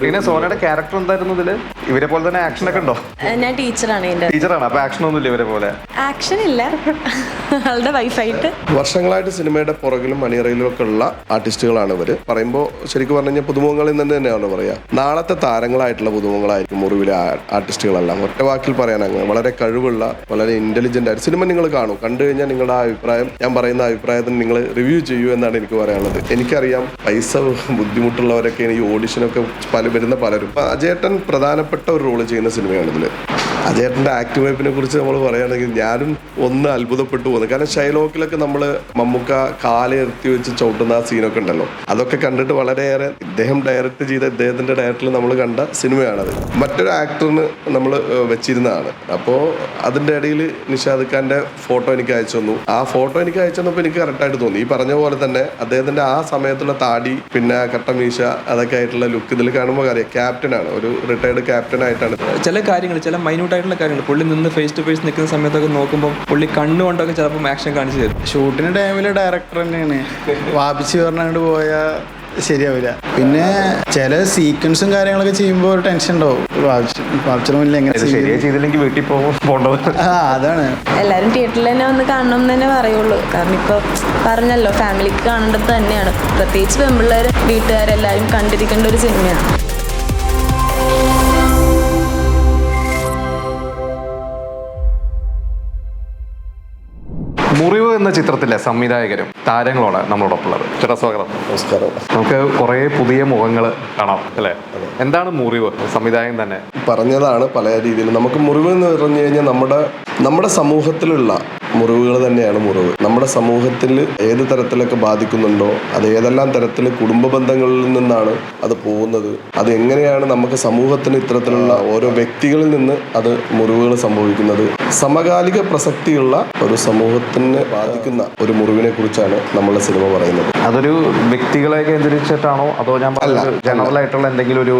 പിന്നെ സോനയുടെ ക്യാരക്ടർ എന്തായിരുന്നു ഇതിൽ? ഇവരെ പോലെ തന്നെ ആക്ഷൻ ഒക്കെ ഉണ്ടോ? ഞാൻ ടീച്ചറാണ് ടീച്ചറാണ് അപ്പൊ ആക്ഷൻ ഒന്നുമില്ല ഇവരെ പോലെ. ആക്ഷൻ ഇല്ല. ആളുടെ വൈഫായിട്ട് വർഷങ്ങളായിട്ട് സിനിമയുടെ പുറകിലും മണിയറയിലും ഒക്കെ ഉള്ള ആർട്ടിസ്റ്റുകളാണ് ഇവർ. പറയുമ്പോൾ ശരിക്കും പറഞ്ഞു കഴിഞ്ഞാൽ പുതുമുഖങ്ങളിൽ നിന്ന് തന്നെയാണ് പറയാ. നാളത്തെ താരങ്ങളായിട്ടുള്ള പുതുമുഖങ്ങളായിരിക്കും മുറിവിലെ ആർട്ടിസ്റ്റുകളെല്ലാം ഒറ്റ വാക്കിൽ പറയാൻ അങ്ങ് വളരെ കഴിവുള്ള വളരെ ഇന്റലിജന്റ് ആയിട്ട് സിനിമ നിങ്ങൾ കാണും. കണ്ടു കഴിഞ്ഞാൽ നിങ്ങളുടെ അഭിപ്രായം ഞാൻ പറയുന്ന അഭിപ്രായത്തിന് നിങ്ങൾ റിവ്യൂ ചെയ്യൂ എന്നാണ് എനിക്ക് പറയാനുള്ളത്. എനിക്കറിയാം പൈസ ബുദ്ധിമുട്ടുള്ളവരൊക്കെ ഈ ഓഡിഷനൊക്കെ പല വരുന്ന പലരും. അജയേട്ടൻ പ്രധാനപ്പെട്ട ഒരു റോൾ ചെയ്യുന്ന സിനിമയാണ് ഇതിൽ അജേട്ടന്റെ ആക്ട് വൈപ്പിനെ കുറിച്ച് നമ്മൾ പറയുകയാണെങ്കിൽ ഞാനും ഒന്ന് അത്ഭുതപ്പെട്ടു പോകുന്നു. കാരണം ഷൈലോക്കിലൊക്കെ നമ്മൾ മമ്മൂക്ക കാലെടുത്തി വെച്ച് ചവിട്ടുന്ന ആ സീനൊക്കെ ഉണ്ടല്ലോ. അതൊക്കെ കണ്ടിട്ട് വളരെയേറെ ഇദ്ദേഹം ഡയറക്റ്റ് ചെയ്ത ഇദ്ദേഹത്തിന്റെ ഡയറക്ടറിൽ നമ്മൾ കണ്ട സിനിമയാണത്. മറ്റൊരു ആക്ടറിന് നമ്മൾ വെച്ചിരുന്നതാണ്. അപ്പോൾ അതിന്റെ ഇടയിൽ നിഷാദ് ഖാന്റെ ഫോട്ടോ എനിക്ക് അയച്ചു തന്നു. ആ ഫോട്ടോ എനിക്ക് അയച്ചു തന്നപ്പോൾ എനിക്ക് കറക്റ്റായിട്ട് തോന്നി. ഈ പറഞ്ഞ പോലെ തന്നെ അദ്ദേഹത്തിന്റെ ആ സമയത്തുള്ള താടി പിന്നെ കട്ടമീശ അതൊക്കെ ആയിട്ടുള്ള ലുക്ക് ഇതിൽ കാണുമ്പോൾ അറിയാം. ക്യാപ്റ്റനാണ് ഒരു റിട്ടയർഡ് ക്യാപ്റ്റൻ ആയിട്ടാണ്. ചില കാര്യങ്ങൾ ചില മൈന്യൂട്ട് ആയിട്ടുള്ള കാര്യങ്ങൾ. പുള്ളി നിന്ന് ഫേസ് ടു ഫേസ് നിൽക്കുന്ന സമയത്തൊക്കെ നോക്കുമ്പോൾ പുള്ളി കണ്ണുകൊണ്ടൊക്കെ ചിലപ്പോൾ ആക്ഷൻ കാണിച്ചു തരും. ഷൂട്ടിന് ടൈമിൽ ഡയറക്ടർ തന്നെയാണ്. വാപിച്ച് പറഞ്ഞുകൊണ്ട് പോയ ശരിയാവില്ല പിന്നെ ചില സീക്വൻസും കാര്യങ്ങളൊക്കെ ചെയ്യുമ്പോൾ ഒരു ടെൻഷൻ ഉണ്ടാവും? ചെയ്തില്ലെങ്കിൽ വീട്ടിൽ പോകും ആ അതാണ്. എല്ലാരും തിയേറ്ററിൽ തന്നെ വന്ന് കാണണം എന്ന് തന്നെ പറയുള്ളൂ. കാരണം ഇപ്പൊ പറഞ്ഞല്ലോ ഫാമിലിക്ക് കാണേണ്ടത് തന്നെയാണ്. പ്രത്യേകിച്ച് പെൺപിള്ളേർ വീട്ടുകാരെല്ലാരും കണ്ടിരിക്കേണ്ട ഒരു സിനിമയാണ് മുറിവ് എന്ന ചിത്രത്തിലെ സംവിധായകരും താരങ്ങളോട് നമ്മളോടൊപ്പം ഉള്ളത് ചേട്ടാ സ്വാഗതം. നമസ്കാരം. നമുക്ക് കുറേ പുതിയ മുഖങ്ങൾ കാണാം അല്ലേ? എന്താണ് മുറിവ്? സംവിധായകൻ തന്നെ. പറഞ്ഞതാണ് പല രീതിയിൽ നമുക്ക് മുറിവ് എന്ന് പറഞ്ഞു കഴിഞ്ഞാൽ നമ്മുടെ നമ്മുടെ സമൂഹത്തിലുള്ള മുറിവുകൾ തന്നെയാണ് മുറിവ്. നമ്മുടെ സമൂഹത്തിൽ ഏത് തരത്തിലൊക്കെ ബാധിക്കുന്നുണ്ടോ അത് ഏതെല്ലാം തരത്തിൽ കുടുംബ ബന്ധങ്ങളിൽ നിന്നാണ് അത് പോകുന്നത് അത് എങ്ങനെയാണ് നമുക്ക് സമൂഹത്തിന് ഇത്തരത്തിലുള്ള ഓരോ വ്യക്തികളിൽ നിന്ന് അത് മുറിവുകൾ സംഭവിക്കുന്നത്? സമകാലിക പ്രസക്തിയുള്ള ഒരു സമൂഹത്തിന് ബാധിക്കുന്ന ഒരു മുറിവിനെ കുറിച്ചാണ് നമ്മളെ സിനിമ പറയുന്നത്. അതൊരു വ്യക്തികളെ കേന്ദ്രീകരിച്ചിട്ടാണോ അതോ ഞാൻ അല്ല ജനറൽ ആയിട്ടുള്ള എന്തെങ്കിലും ഒരു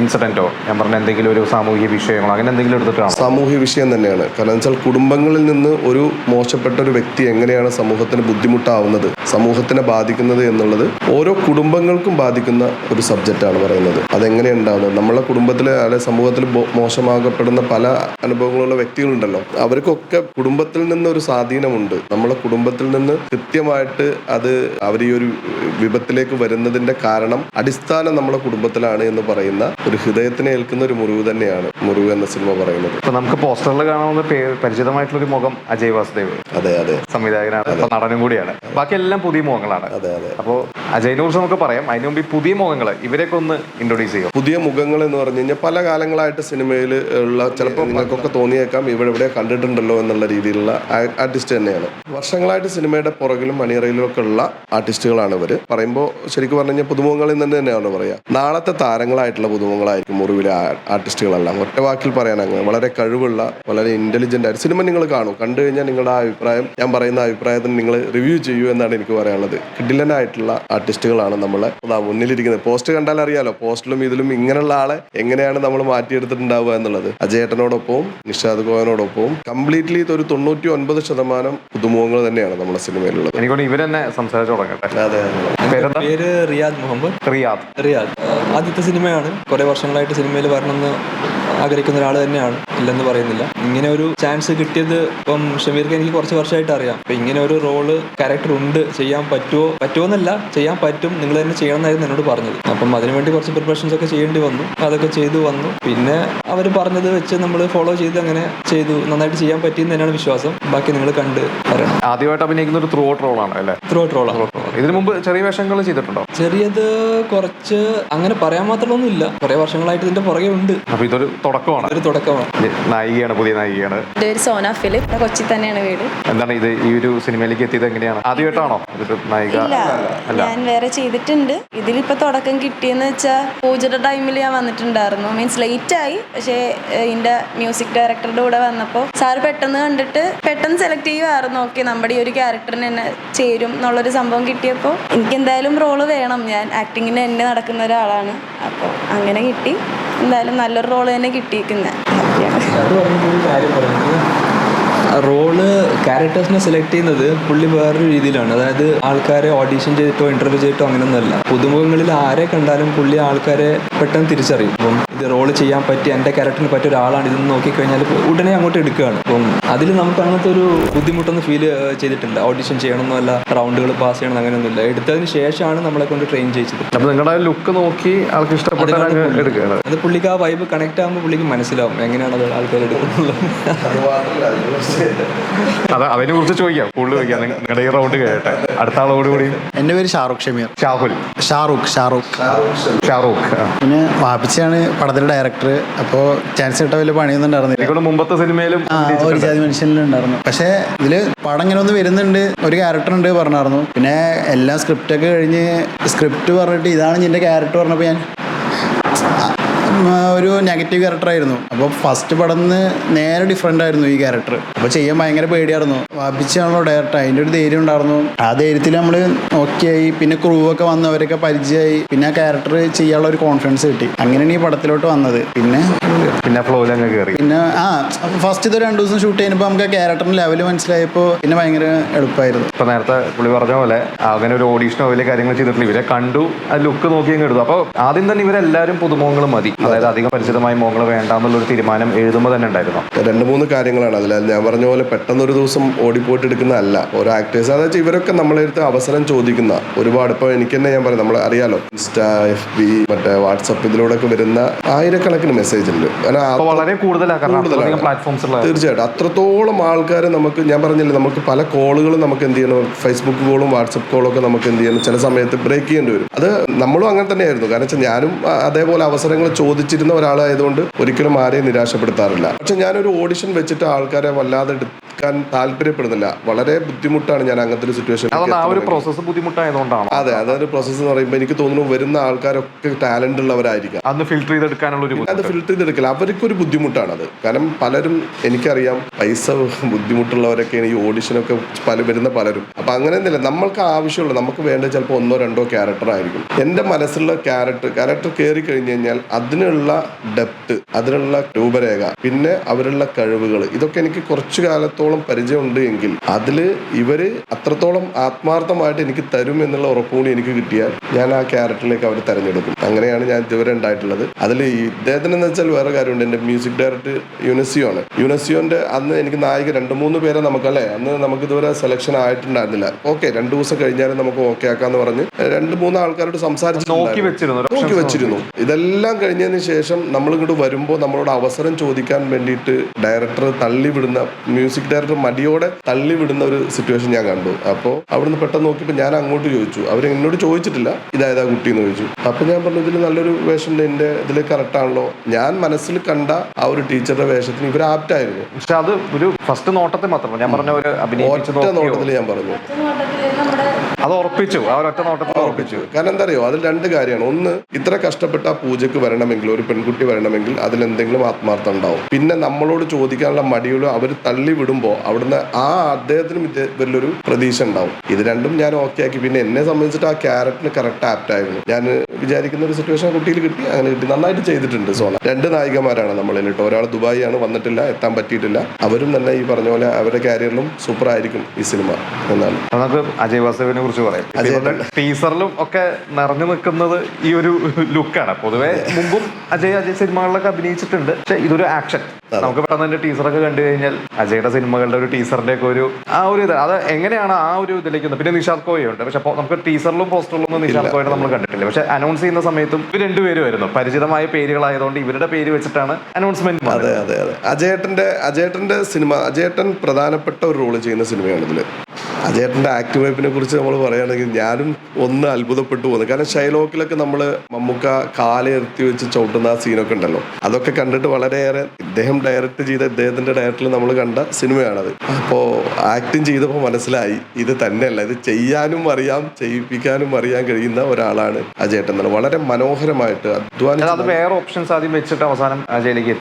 ഇൻസിഡന്റോ? ഞാൻ പറഞ്ഞ എന്തെങ്കിലും ഒരു സാമൂഹിക വിഷയങ്ങളോ അങ്ങനെ എന്തെങ്കിലും എടുത്തിട്ടാണോ? സാമൂഹ്യ വിഷയം തന്നെയാണ്. കാരണം വെച്ചാൽ കുടുംബങ്ങളിൽ നിന്ന് ഒരു മോശപ്പെട്ട ഒരു വ്യക്തി എങ്ങനെയാണ് സമൂഹത്തിന് ബുദ്ധിമുട്ടാവുന്നത്? സമൂഹത്തിനെ ബാധിക്കുന്നത് എന്നുള്ളത് ഓരോ കുടുംബങ്ങൾക്കും ബാധിക്കുന്ന ഒരു സബ്ജക്റ്റാണ് പറയുന്നത്. അതെങ്ങനെ ഉണ്ടാകുന്നത് നമ്മളെ കുടുംബത്തിലെ അല്ലെ സമൂഹത്തിൽ മോശമാകപ്പെടുന്ന പല അനുഭവങ്ങളുള്ള വ്യക്തികളുണ്ടല്ലോ. അവർക്കൊക്കെ കുടുംബത്തിൽ നിന്ന് ഒരു സ്വാധീനമുണ്ട്. നമ്മളെ കുടുംബത്തിൽ നിന്ന് കൃത്യമായിട്ട് അത് അവർ ഈ ഒരു വിപത്തിലേക്ക് വരുന്നതിന്റെ കാരണം അടിസ്ഥാനം നമ്മളെ കുടുംബത്തിലാണ് എന്ന് പറയുന്ന ഒരു ഹൃദയത്തിനെ ഏൽക്കുന്ന ഒരു മുറിവ് തന്നെയാണ് മുറിവ് എന്ന സിനിമ പറയുന്നത്. നമുക്ക് പോസ്റ്ററിൽ കാണാവുന്ന പേര് പരിചിതമായിട്ടുള്ള ഒരു മുഖം അജയ് വാസുദേവ് അതെ അതെ. സംവിധായകനാണ്. നടനും കൂടിയാണ്. ബാക്കി എല്ലാം പുതിയ മുഖങ്ങളാണ്. അതെ അതെ. അപ്പോൾ അജയനെ കുറിച്ച് നമുക്ക് പറയാം. അതിനു മുമ്പ് ഈ പുതിയ മുഖങ്ങൾ ഇവരെയൊക്കെ ഒന്ന് ഇൻട്രൊഡ്യൂസ് ചെയ്യാം? പുതിയ മുഖങ്ങൾ എന്ന് പറഞ്ഞു കഴിഞ്ഞാൽ പല കാലങ്ങളായിട്ട് സിനിമയിൽ ഉള്ള ചിലപ്പോൾ നിങ്ങൾക്കൊക്കെ തോന്നിയേക്കാം ഇവിടെ കണ്ടിട്ടുണ്ടല്ലോ എന്നുള്ള രീതിയിലുള്ള ആർട്ടിസ്റ്റ് തന്നെയാണ്. വർഷങ്ങളായിട്ട് സിനിമയുടെ പുറകിലും മണിയറയിലും ഒക്കെ ഉള്ള ആർട്ടിസ്റ്റുകളാണ് ഇവർ പറയുമ്പോൾ ശരിക്കും പറഞ്ഞു കഴിഞ്ഞാൽ പുതുമുഖങ്ങളിൽ നിന്ന് തന്നെയാണ് പറയുക നാളത്തെ താരങ്ങളായിട്ടുള്ള പുതുമുഖങ്ങളായിരിക്കും മുറിവിലെ ആർട്ടിസ്റ്റുകളെല്ലാം ഒറ്റ വാക്കിൽ പറയാൻ അങ്ങ് വളരെ കഴിവുള്ള വളരെ ഇന്റലിജന്റ് ആയിട്ട് സിനിമ നിങ്ങൾ കാണും. കണ്ടു കഴിഞ്ഞാൽ നിങ്ങളുടെ ആ അഭിപ്രായം ഞാൻ പറയുന്ന അഭിപ്രായത്തിന് നിങ്ങൾ റിവ്യൂ ചെയ്യൂ എന്നാണ് എനിക്ക് പറയാനുള്ളത്. കിഡിലനായിട്ടുള്ള ആർട്ടിസ്റ്റുകളാണ് നമ്മളെ. മുന്നിലിരിക്കുന്നത് പോസ്റ്റ് കണ്ടാൽ അറിയാലോ പോസ്റ്റിലും ഇതിലും ഇങ്ങനെയുള്ള ആളെ എങ്ങനെയാണ് നമ്മൾ മാറ്റിയെടുത്തിട്ടുണ്ടാവുക എന്നുള്ളത്. അജയേട്ടനോടൊപ്പവും നിഷാദ് ഗോയനോടൊപ്പവും കംപ്ലീറ്റ്ലി ഒരു തൊണ്ണൂറ്റി ഒൻപത് ശതമാനം പുതുമുഖങ്ങൾ തന്നെയാണ് നമ്മുടെ സിനിമയിലുള്ളത്. എനിക്കൊണ്ട് ഇവരെന്നെ സംസാരിച്ചു തുടങ്ങട്ടെ. അതെ പേര് റിയാദ് മുഹമ്മദ്. റിയാദ്. റിയാദ്. ആദ്യത്തെ സിനിമയാണ്. കുറെ വർഷങ്ങളായിട്ട് സിനിമയിൽ വരണമെന്ന് ആഗ്രഹിക്കുന്ന ഒരാൾ തന്നെയാണ്. ഇല്ലെന്ന് പറയുന്നില്ല. ഇങ്ങനെ ഒരു ചാൻസ് കിട്ടിയത് ഇപ്പം ഷമീർക്ക് എനിക്ക് കുറച്ച് വർഷമായിട്ട് അറിയാം. അപ്പം ഇങ്ങനെ ഒരു റോൾ ക്യാരക്ടർ ഉണ്ട്. ചെയ്യാൻ പറ്റുമോ പറ്റുമോ എന്നല്ല ചെയ്യാൻ പറ്റും. നിങ്ങൾ തന്നെ ചെയ്യണം എന്നായിരുന്നു എന്നോട് പറഞ്ഞത്. അപ്പം അതിനുവേണ്ടി കുറച്ച് പ്രിപ്പറേഷൻസ് ഒക്കെ ചെയ്യേണ്ടി വന്നു. അതൊക്കെ ചെയ്തു വന്നു. പിന്നെ അവർ പറഞ്ഞത് വെച്ച് നമ്മൾ ഫോളോ ചെയ്ത് അങ്ങനെ ചെയ്തു. നന്നായിട്ട് ചെയ്യാൻ പറ്റിയെന്ന് തന്നെയാണ് വിശ്വാസം. ബാക്കി നിങ്ങൾ കണ്ട് പറയണം ആദ്യമായിട്ട് അഭിനയിക്കുന്ന ഒരു ത്രൂ ഔട്ട് റോളാണ് അല്ലേ? ത്രൂ ഔട്ട് റോളാണ് ഇതിനു മുമ്പ് ചെറിയ വേഷങ്ങൾ ചെയ്തിട്ടുണ്ടോ? ചെറിയത് കുറച്ച് അങ്ങനെ പറയാൻ മാത്രമൊന്നുമില്ല. കുറെ വർഷങ്ങളായിട്ട് ഇതിന്റെ പുറകെ ഉണ്ട്. അപ്പൊ ഇതൊരു തുടക്കമാണ്. ഒരു തുടക്കമാണ്. നായികയാണ് പുതിയ നായികയാണ്. പേര് സോന ഫിലിപ്പ് കൊച്ചി തന്നെയാണ് വീട്. എന്താണ് ഇത് ഈ ഒരു സിനിമയിലേക്ക് എത്തിയത് എങ്ങനെയാണ്? ആദ്യമായിട്ടാണോ ഇതൊരു നായിക? അല്ല. ഞാൻ വേറെ ചെയ്തിട്ടുണ്ട്. ഇതിലിപ്പോ തുടക്കം കിട്ടിയെന്ന് വെച്ചാൽ പൂജയുടെ ടൈമിൽ ഞാൻ വന്നിട്ടുണ്ടായിരുന്നു. മീൻസ് ലേറ്റ് ആയി. പക്ഷേ ഇതിന്റെ മ്യൂസിക് ഡയറക്ടറുടെ കൂടെ വന്നപ്പോൾ സാറ് പെട്ടെന്ന് കണ്ടിട്ട് പെട്ടെന്ന് സെലക്ട് ചെയ്യുമായിരുന്നു ഓക്കെ നമ്മുടെ ഈ ഒരു ക്യാരക്ടറിന് തന്നെ ചേരും എന്നുള്ളൊരു സംഭവം കിട്ടിയപ്പോൾ എനിക്ക് എന്തായാലും റോൾ വേണം. ഞാൻ ആക്ടിങ്ങിന് എന്നെ നടക്കുന്ന ഒരാളാണ്. അപ്പോൾ അങ്ങനെ കിട്ടി. എന്തായാലും നല്ലൊരു റോൾ തന്നെ കിട്ടിയിരിക്കുന്നത് റോൾ ക്യാരക്ടേഴ്സിനെ സെലക്ട് ചെയ്യുന്നത് പുള്ളി വേറൊരു രീതിയിലാണ്. അതായത് ആൾക്കാരെ ഓഡീഷൻ ചെയ്തിട്ടോ ഇന്റർവ്യൂ ചെയ്തിട്ടോ അങ്ങനെയൊന്നുമല്ല. പുതുമുഖങ്ങളിൽ ആരെ കണ്ടാലും പുള്ളി ആൾക്കാരെ പെട്ടെന്ന് തിരിച്ചറിയും. അപ്പം ഇത് റോൾ ചെയ്യാൻ പറ്റിയ എന്റെ ക്യാരക്ടറിന് പറ്റിയ ഒരാളാണ് ഇതെന്ന് നോക്കിക്കഴിഞ്ഞാൽ ഉടനെ അങ്ങോട്ട് എടുക്കുകയാണ്. അപ്പം അതിൽ നമുക്ക് അങ്ങനത്തെ ഒരു ബുദ്ധിമുട്ടൊന്നും ഫീൽ ചെയ്തിട്ടില്ല. ഓഡീഷൻ ചെയ്യണമെന്നല്ല റൗണ്ടുകൾ പാസ് ചെയ്യണം അങ്ങനെയൊന്നുമില്ല. എടുത്തതിന് ശേഷമാണ് നമ്മളെ കൊണ്ട് ട്രെയിൻ ചെയ്യിച്ചത്. അപ്പൊ നിങ്ങളുടെ ലുക്ക് നോക്കി ആൾക്ക് ഇഷ്ടപ്പെട്ട അത് പുള്ളിക്ക് ആ വൈബ് കണക്ട് ആകുമ്പോൾ പുള്ളിക്ക് മനസ്സിലാവും എങ്ങനെയാണ് അത് ആൾക്കാർ എടുക്കുന്നുള്ളത് അത് അതിനെ കുറിച്ച് ചോദിക്കാം. കൂടുതൽ ചോദിക്കാം. നിങ്ങ- നിങ്ങളുടെ ഈ റൗണ്ട് കേട്ടെ. അടുത്ത ആളോട് കൂടി എന്റെ പേര് ഷാറുഖ് ഷമീർ. ഷാഹുൽ. ഷാറുഖ് ഷാറുഖ്. ഷാറൂഖ്. പിന്നെ വാപ്പിച്ചാണ് പടത്തിലെ ഡയറക്ടർ അപ്പോൾ ചാൻസ് കിട്ടാൻ വലിയ പണിയൊന്നും ഉണ്ടായിരുന്നില്ല മുമ്പത്തെ സിനിമയിലും ഒരു ജാതി മനുഷ്യനിലുണ്ടായിരുന്നു പക്ഷെ ഇതിൽ പടം ഇങ്ങനെ ഒന്ന് വരുന്നുണ്ട്. ഒരു ക്യാരക്ടർ ഉണ്ട് പറഞ്ഞായിരുന്നു. പിന്നെ എല്ലാ സ്ക്രിപ്റ്റൊക്കെ കഴിഞ്ഞ് സ്ക്രിപ്റ്റ് പറഞ്ഞിട്ട് ഇതാണ് നിന്റെ ക്യാരക്ടർ പറഞ്ഞപ്പോൾ ഞാൻ ഒരു നെഗറ്റീവ് ക്യാരക്ടർ ആയിരുന്നു. അപ്പോൾ ഫസ്റ്റ് പടന്ന് നേരെ ഡിഫറെന്റ് ആയിരുന്നു ഈ ക്യാരക്ടർ അപ്പോൾ ചെയ്യാൻ ഭയങ്കര പേടിയായിരുന്നു. വാപ്പിച്ചാണല്ലോ ഡയറക്ടർ അതിന്റെ ഒരു ധൈര്യം ഉണ്ടായിരുന്നു. ആ ധൈര്യത്തിൽ നമ്മൾ ഓക്കെയായി പിന്നെ ക്രൂ ഒക്കെ വന്നവരൊക്കെ പരിചയമായി. പിന്നെ ആ ക്യാരക്ടർ ചെയ്യാനുള്ള ഒരു കോൺഫിഡൻസ് കിട്ടി. അങ്ങനെയാണ് ഈ പടത്തിലോട്ട് വന്നത്. പിന്നെ പിന്നെ ഫ്ലോയിൽ അങ്ങ് കയറി പിന്നെ ആ ഫസ്റ്റ് ഇത് രണ്ടു ദിവസം ഷൂട്ട് ചെയ്യുമ്പോൾ നമുക്ക് ആ ക്യാരക്ടറിന്റെ ലെവൽ മനസ്സിലായപ്പോൾ പിന്നെ ഭയങ്കര എളുപ്പമായിരുന്നു ഇപ്പൊ നേരത്തെ പുള്ളി പറഞ്ഞ പോലെ അങ്ങനെ ഒരു ഓഡീഷനോ വലിയ കാര്യങ്ങൾ ചെയ്തിട്ടില്ല. ഇവരെ കണ്ടു ആ ലുക്ക് നോക്കി അങ്ങ് എടുത്തു അപ്പോൾ ആദ്യം തന്നെ ഇവരെല്ലാവരും പുതുമുഖങ്ങൾ മതി. അതായത് അധികം പരിചിതമായി മോങ്ങൾ വേണ്ട എന്നുള്ളൊരു തീരുമാനം എഴുതുമ്പോൾ തന്നെ ഉണ്ടായിരുന്നു. രണ്ട് മൂന്ന് കാര്യങ്ങളാണ് അതിൽ അത് ഞാൻ പറഞ്ഞ പോലെ പെട്ടെന്ന് ഒരു ദിവസം ഓടിപ്പോയിട്ട് എടുക്കുന്നതല്ല ഓരോ ആക്ടേഴ്സ് അതായത് ഇവരൊക്കെ നമ്മളെ അടുത്ത് അവസരം ചോദിക്കുന്ന ഒരുപാട്. ഇപ്പോൾ എനിക്ക് തന്നെ ഞാൻ പറയാം നമ്മൾ അറിയാലോ ഇൻസ്റ്റ എഫ് ബി മറ്റേ വാട്സപ്പ് ഇതിലൂടെ ഒക്കെ വരുന്ന ആയിരക്കണക്കിന് മെസ്സേജ് ഉണ്ട്. വളരെ കൂടുതലാണ്. തീർച്ചയായിട്ടും. അത്രത്തോളം ആൾക്കാർ നമുക്ക് ഞാൻ പറഞ്ഞില്ലേ നമുക്ക് പല കോളുകളും നമുക്ക് എന്ത് ചെയ്യണം. ഫേസ്ബുക്ക് കോളും വാട്സപ്പ് കോളും ഒക്കെ നമുക്ക് എന്ത് ചെയ്യണം. ചില സമയത്ത് ബ്രേക്ക് ചെയ്യേണ്ടി വരും. അത് നമ്മളും അങ്ങനെ തന്നെയായിരുന്നു. കാരണം വെച്ചാൽ ഞാനും അതേപോലെ അവസരങ്ങൾ ചോദിച്ചിരുന്ന ഒരാളായതുകൊണ്ട് ഒരിക്കലും ആരെയും നിരാശപ്പെടുത്താറില്ല. പക്ഷെ ഞാനൊരു ഓഡിഷൻ വെച്ചിട്ട് ആൾക്കാരെ വല്ലാതെ എടുക്കാൻ താല്പര്യപ്പെടുന്നില്ല. വളരെ ബുദ്ധിമുട്ടാണ് ഞാൻ അങ്ങനത്തെ ഒരു സിറ്റുവേഷൻ പ്രോസസ്സ് ബുദ്ധിമുട്ടായതുകൊണ്ടാണ്? അതെ അതൊരു പ്രോസസ്സ് എന്ന് പറയുമ്പോൾ എനിക്ക് തോന്നുന്നു വരുന്ന ആൾക്കാരൊക്കെ ടാലന്റ് ഉള്ളവരായിരിക്കാം. അന്ന് ഫിൽറ്റർ ചെയ്തെടുക്കാനുള്ള ഒരു അത് ഫിൽറ്റർ ചെയ്തെടുക്കില്ല. അവർക്കൊരു ബുദ്ധിമുട്ടാണ് അത് കാരണം പലരും എനിക്കറിയാം പൈസ ബുദ്ധിമുട്ടുള്ളവരൊക്കെയാണ് ഈ ഓഡിഷനൊക്കെ പല വരുന്ന പലരും. അപ്പൊ അങ്ങനെയൊന്നുമില്ല. നമ്മൾക്ക് ആവശ്യമുള്ള. നമുക്ക് വേണ്ട ചിലപ്പോൾ ഒന്നോ രണ്ടോ ക്യാരക്ടർ ആയിരിക്കും. എന്റെ മനസ്സിലുള്ള ക്യാരക്ടർ ക്യാരക്ടർ കയറി കഴിഞ്ഞു കഴിഞ്ഞാൽ അതിനുള്ള ഡെപ്ത് അതിനുള്ള രൂപരേഖ പിന്നെ അവരുള്ള കഴിവുകൾ ഇതൊക്കെ എനിക്ക് കുറച്ചു കാലത്തോളം പരിചയമുണ്ട് എങ്കിൽ അതിൽ ഇവർ അത്രത്തോളം ആത്മാർത്ഥമായിട്ട് എനിക്ക് തരും എന്നുള്ള ഉറപ്പുകൂടി എനിക്ക് കിട്ടിയാൽ ഞാൻ ആ ക്യാരക്ടറിലേക്ക് അവർ തെരഞ്ഞെടുക്കും. അങ്ങനെയാണ് ഞാൻ ഇതുവരെ ഉണ്ടായിട്ടുള്ളത്. അതിൽ ഇദ്ദേഹത്തിന് എന്ന് വെച്ചാൽ വേറെ കാര്യമുണ്ട്. എന്റെ മ്യൂസിക് ഡയറക്ടർ യുനെസിയോ ആണ് യുനെസിയോന്റെ അന്ന് എനിക്ക് നായിക രണ്ട് മൂന്ന് പേരെ നമുക്കല്ലേ? അന്ന് നമുക്ക് ഇതുവരെ സെലക്ഷൻ ആയിട്ടുണ്ടായിരുന്നില്ല. ഓക്കെ രണ്ട് ദിവസം കഴിഞ്ഞാലും നമുക്ക് ഓക്കെ ആക്കാന്ന് പറഞ്ഞ് രണ്ട് മൂന്ന് ആൾക്കാരോട് സംസാരിച്ചു വെച്ചിരുന്നു. നോക്കി വെച്ചിരുന്നു. ഇതെല്ലാം കഴിഞ്ഞതിന് ശേഷം നമ്മളിങ്ങോട്ട് വരുമ്പോൾ നമ്മളോട് അവസരം ചോദിക്കാൻ വേണ്ടിയിട്ട് ഡയറക്ടർ തള്ളിവിടുന്ന മ്യൂസിക് ഡയറക്ടർ മടിയോടെ തള്ളിവിടുന്ന ഒരു സിറ്റുവേഷൻ ഞാൻ കണ്ടു. അപ്പോൾ അവിടുന്ന് പെട്ടെന്ന് നോക്കിയപ്പോൾ ഞാൻ അങ്ങോട്ട് ചോദിച്ചു. അവർ എന്നോട് ചോദിച്ചിട്ടില്ല. ഇതായതാ കുട്ടി എന്ന് ചോദിച്ചു. അപ്പോൾ ഞാൻ പറഞ്ഞു ഇതിൽ നല്ലൊരു വേഷം ഉണ്ട്. എന്റെ ഇതിൽ കറക്റ്റാണല്ലോ ഞാൻ മനസ്സിൽ കണ്ട ആ ഒരു ടീച്ചറുടെ വേഷത്തിന് ഇവർ ആപ്റ്റായിരുന്നു. പക്ഷെ അത് ഒരു ഫസ്റ്റ് നോട്ടത്തിൽ മാത്രമല്ല. ഞാൻ പറഞ്ഞ ഒരു ഒറ്റ നോട്ടത്തിൽ ഞാൻ പറഞ്ഞു. അത് ഉറപ്പിച്ചു. ആ ഒരൊറ്റ നോട്ടത്തിൽ ഉറപ്പിച്ചു. കാരണം എന്താ അറിയോ? അതിൽ രണ്ട് കാര്യമാണ്. ഒന്ന് ഇത്ര കഷ്ടപ്പെട്ട പൂജക്ക് പൂജയ്ക്ക് വരണമെങ്കിൽ ഒരു പെൺകുട്ടി വരണമെങ്കിൽ അതിൽ എന്തെങ്കിലും ആത്മാർത്ഥം ഉണ്ടാവും. പിന്നെ നമ്മളോട് ചോദിക്കാനുള്ള മടിയുള്ള അവർ തള്ളി വിടുമ്പോ അവിടുന്ന് ആ അദ്ദേഹത്തിനും ഇത് ഇതിലൊരു പ്രതീക്ഷ ഉണ്ടാവും. ഇത് രണ്ടും ഞാൻ ഓക്കെ ആക്കി. പിന്നെ എന്നെ സംബന്ധിച്ചിട്ട് ആ ക്യാരക്ടറിന് കറക്റ്റ് ആപ്റ്റ് ആയിരുന്നു. ഞാൻ വിചാരിക്കുന്ന ഒരു സിറ്റുവേഷൻ കുട്ടിയിൽ കിട്ടി. അങ്ങനെ കിട്ടി. നന്നായിട്ട് ചെയ്തിട്ടുണ്ട് സോന. രണ്ട് നായികമാരാണ് നമ്മളിൽ കേട്ടോ. ഒരാൾ ദുബായി ആണ് വന്നിട്ടില്ല എത്താൻ പറ്റിയിട്ടില്ല. അവരും തന്നെ ഈ പറഞ്ഞ പോലെ അവരുടെ കാരിയറിലും സൂപ്പർ ആയിരിക്കും ഈ സിനിമ എന്നാണ്. നമുക്ക് അജയ് വാസുവിനെ കുറിച്ച് പറയാം. ടീസറിലും ഒക്കെ നിറഞ്ഞു നിൽക്കുന്നത് ഈ ഒരു ലുക്കാണ്. പൊതുവെ മുമ്പും അജയ് അജയ് സിനിമകളിലൊക്കെ അഭിനയിച്ചിട്ടുണ്ട്. പക്ഷെ ഇതൊരു ആക്ഷൻ. നമുക്ക് പെട്ടെന്ന് തന്നെ ടീസറൊക്കെ കണ്ടു കഴിഞ്ഞാൽ അജയുടെ സിനിമകളുടെ ഒരു ടീസറിന്റെ ഒക്കെ ഒരു ആ ഒരു ഇത്. അത് എങ്ങനെയാണ് ആ ഒരു ഇതിലേക്ക്? പിന്നെ നിഷാദ് കോയ ഉണ്ട്. പക്ഷെ നമുക്ക് ടീസറിലും പോസ്റ്ററിലും നിഷാദ് കോയുടെ നമ്മൾ കണ്ടിട്ടില്ല. പക്ഷെ അനൗൺസ് ചെയ്യുന്ന സമയത്തും ഇവർ രണ്ടുപേരും വരുന്നു പരിചിതമായ പേരുകളായതുകൊണ്ട് ഇവരുടെ പേര് വെച്ചിട്ടാണ് അനൗൺസ്മെന്റ് അതെ അതെ അതെ. അജയേട്ടന്റെ അജയേട്ടന്റെ സിനിമ അജയേട്ടൻ പ്രധാനപ്പെട്ട ഒരു റോൾ ചെയ്യുന്ന സിനിമയാണ് ഇതിൽ അജയേട്ടന്റെ ആക്ടിംഗ് വൈപ്പിനെ കുറിച്ച് നമ്മൾ പറയുകയാണെങ്കിൽ ഞാനും ഒന്ന് അത്ഭുതപ്പെട്ടു പോകുന്നു കാരണം ഷൈലോക്കിലൊക്കെ നമ്മൾ മമ്മൂക്ക കാലെർത്തി വെച്ച് ചവിട്ടുന്ന ആ സീനൊക്കെ ഉണ്ടല്ലോ. അതൊക്കെ കണ്ടിട്ട് വളരെയേറെ ഇദ്ദേഹം ഡയറക്റ്റ് ചെയ്ത ഇദ്ദേഹത്തിന്റെ ഡയറക്റ്റിൽ നമ്മൾ കണ്ട സിനിമയാണത്. അപ്പോൾ ആക്ടിങ് ചെയ്തപ്പോൾ മനസ്സിലായി ഇത് തന്നെയല്ല. ഇത് ചെയ്യാനും അറിയാം ചെയ്യിപ്പിക്കാനും അറിയാൻ കഴിയുന്ന ഒരാളാണ് അജേട്ടൻ എന്ന് വളരെ മനോഹരമായിട്ട് അത് അധ്വാനിച്ച് വേറെ ഓപ്ഷൻസ് ആദ്യം വെച്ചിട്ട് അവസാനം അജയിലേക്ക്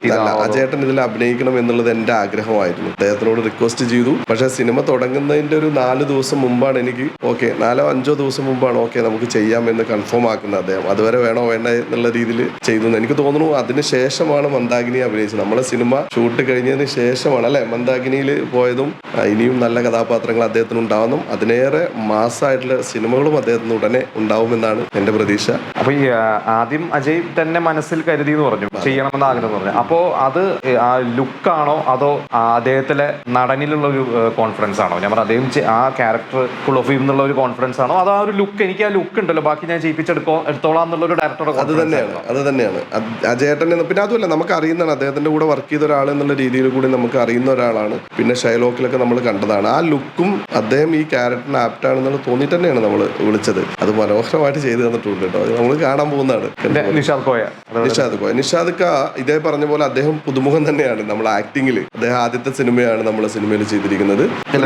അജേട്ടൻ ഇതിൽ അഭിനയിക്കണം എന്നുള്ളത് എന്റെ ആഗ്രഹമായിരുന്നു. അദ്ദേഹത്തിനോട് റിക്വസ്റ്റ് ചെയ്തു. പക്ഷേ സിനിമ തുടങ്ങുന്നതിന്റെ ഒരു നാല് ദിവസം മുമ്പാണ് എനിക്ക് ഓക്കെ നാലോ അഞ്ചോ ദിവസം മുമ്പാണ് ഓക്കെ നമുക്ക് ചെയ്യാം എന്ന് കൺഫേം ആക്കുന്നത് അദ്ദേഹം. അതുവരെ വേണോ വേണ്ട എന്നുള്ള രീതിയിൽ ചെയ്തു എനിക്ക് തോന്നുന്നു. അതിന് ശേഷമാണ് മന്ദാകിനി അഭിനയിച്ചത്. നമ്മളെ സിനിമ ഷൂട്ട് കഴിഞ്ഞതിന് ശേഷമാണ് അല്ലെ? മന്ദാഗിനിയിൽ പോയതും ഇനിയും നല്ല കഥാപാത്രങ്ങൾ അദ്ദേഹത്തിന് ഉണ്ടാവുന്നു അതിനേറെ മാസമായിട്ടുള്ള സിനിമകളും അദ്ദേഹത്തിന് ഉടനെ ഉണ്ടാവുമെന്നാണ് എന്റെ പ്രതീക്ഷ. അപ്പൊ ഈ ആദ്യം അജയ് തന്നെ മനസ്സിൽ കരുതി എന്ന് പറഞ്ഞു ചെയ്യണമെന്ന് ആഗ്രഹം പറഞ്ഞു. അപ്പോ അത് ആ ലുക്കാണോ അതോ അദ്ദേഹത്തിലെ നടനിലുള്ള ഒരു കോൺഫിഡൻസ് ആണോ? ഞാൻ പറഞ്ഞു അദ്ദേഹം ആ ക്യാരക്ടർ ഫുൾ ഓഫ് ചെയ്യും എന്നുള്ള ഒരു കോൺഫിഡൻസ് ആണോ? അതോ ആ ഒരു ലുക്ക് എനിക്ക് ആ ലുക്ക് ഉണ്ടല്ലോ. ബാക്കി ഞാൻ ചെയ്യിപ്പിച്ചെടുക്കോ എടുത്തോളാം എന്നുള്ള ഒരു ഡയറക്ടറുടെ അത് തന്നെയാണ്. അത് തന്നെയാണ്. അജേട്ടൻ പിന്നെ അതുമല്ല നമുക്ക് അറിയുന്നതാണ്. അദ്ദേഹത്തിന്റെ കൂടെ വർക്ക് ചെയ്ത ഒരാൾ എന്നുള്ള രീതിയിൽ കൂടി നമുക്ക് അറിയുന്ന ഒരാളാണ്. പിന്നെ ഷൈലോക്കിലൊക്കെ നമ്മൾ കണ്ടതാണ്. ആ ലുക്കും അദ്ദേഹം ഈ ക്യാരക്ടറിന് ആപ്റ്റ് ആണെന്നുള്ള തോന്നിട്ട് തന്നെയാണ് നമ്മൾ വിളിച്ചത്. അത് മനോഹരമായിട്ട് ചെയ്തു തന്നിട്ടുണ്ട് കേട്ടോ. നമ്മൾ കാണാൻ പോകുന്നതാണ്. നിഷാദ് കോയ. നിഷാദ് കോയ. നിഷാദ് ക ഇതേ പറഞ്ഞ പോലെ അദ്ദേഹം പുതുമുഖം തന്നെയാണ്. നമ്മൾ ആക്ടിങ്ങിൽ അദ്ദേഹം ആദ്യത്തെ സിനിമയാണ് നമ്മൾ സിനിമയിൽ ചെയ്തിരിക്കുന്നത്. ഇല്ല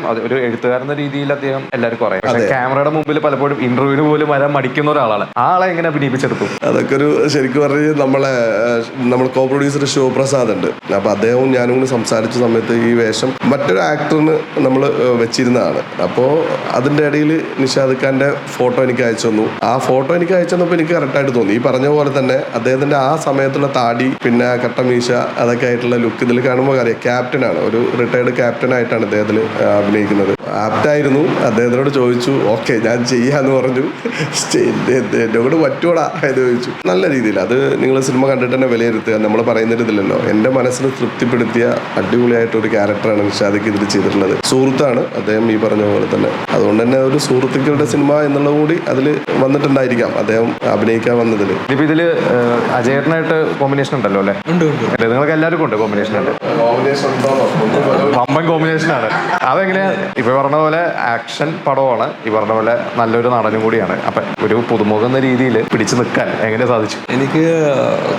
നമുക്കറിയാം അത് ഒരു എഴുത്തുകാരെന്ന രീതിയിൽ അദ്ദേഹം എല്ലാവർക്കും അറിയാം പക്ഷെ ക്യാമറയുടെ മുമ്പിൽ പലപ്പോഴും ഇന്റർവ്യൂവിന് പോലും വരാൻ മടിക്കുന്ന ഒരാളാണ്. ആളെ എങ്ങനെ അഭിനയിപ്പിച്ചെടുത്തു? അതൊക്കെ ഒരു ശരിക്കും പറഞ്ഞാൽ നമ്മളെ നമ്മൾ കോ പ്രൊഡ്യൂസർ ശിവപ്രസാദ് ഉണ്ട്. അപ്പൊ അദ്ദേഹവും ഞാനും കൂടി സംസാരിച്ച സമയത്ത് ഈ വേഷം മറ്റൊരു ആക്ടറിന് നമ്മൾ വെച്ചിരുന്നതാണ്. അപ്പോൾ അതിന്റെ ഇടയിൽ നിഷാദ് ഖാന്റെ ഫോട്ടോ എനിക്ക് അയച്ചു തന്നു. ആ ഫോട്ടോ എനിക്ക് അയച്ചു തന്നപ്പോൾ എനിക്ക് കറക്റ്റായിട്ട് തോന്നി. ഈ പറഞ്ഞ പോലെ തന്നെ അദ്ദേഹത്തിന്റെ ആ സമയത്തുള്ള താടി പിന്നെ കട്ടമീശ അതൊക്കെ ആയിട്ടുള്ള ലുക്ക് ഇതിൽ കാണുമ്പോൾ അറിയാം. ക്യാപ്റ്റനാണ് ഒരു റിട്ടയർഡ് ക്യാപ്റ്റൻ ആയിട്ടാണ് അദ്ദേഹത്തിൽ അഭിനയിക്കുന്നത് ആപ്റ്റായിരുന്നു. അദ്ദേഹത്തിനോട് ചോദിച്ചു ഓക്കെ ഞാൻ ചെയ്യാന്ന് പറഞ്ഞു. എന്റെ എന്നെ കൂടെ പറ്റൂടാ എന്ന് ചോദിച്ചു. നല്ല രീതിയിൽ. അത് നിങ്ങൾ സിനിമ കണ്ടിട്ട് തന്നെ വിലയിരുത്തുക. നമ്മൾ പറയുന്നതില്ലല്ലോ എന്റെ മനസ്സിന് തൃപ്തിപ്പെടുത്തിയ അടിപൊളിയായിട്ട് ഒരു ക്യാരക്ടറാണ് നിഷാദിക്ക് ഇതിൽ ചെയ്തിട്ടുള്ളത്. സുഹൃത്താണ് അദ്ദേഹം ഈ പറഞ്ഞ പോലെ തന്നെ. അതുകൊണ്ട് തന്നെ ഒരു സുഹൃത്തുക്കളുടെ സിനിമ എന്നുള്ളത് കൂടി അതിൽ വന്നിട്ടുണ്ടായിരിക്കാം. അദ്ദേഹം അഭിനയിക്കാൻ വന്നതിൽ. ഇതിൽ അജയറിനായിട്ട് കോമ്പിനേഷൻ ഉണ്ടല്ലോ അല്ലേ? ഉണ്ട് ഉണ്ട്. അല്ലേ? നിങ്ങൾക്ക് എല്ലാവർക്കും ഉണ്ട്. കോമ്പിനേഷൻ ഉണ്ട്? വമ്പൻ കോമ്പിനേഷൻ ആണ്. അതെങ്ങനെ ഇപ്പൊ പറഞ്ഞ പോലെ ആക്ഷൻ പടമാണ്. ഈ പറഞ്ഞ പോലെ നല്ലൊരു നടനും കൂടിയാണ്. അപ്പൊ ഒരു പുതുമുഖം എന്ന രീതിയിൽ പിടിച്ചു നിൽക്കാൻ എങ്ങനെ സാധിച്ചു? എനിക്ക്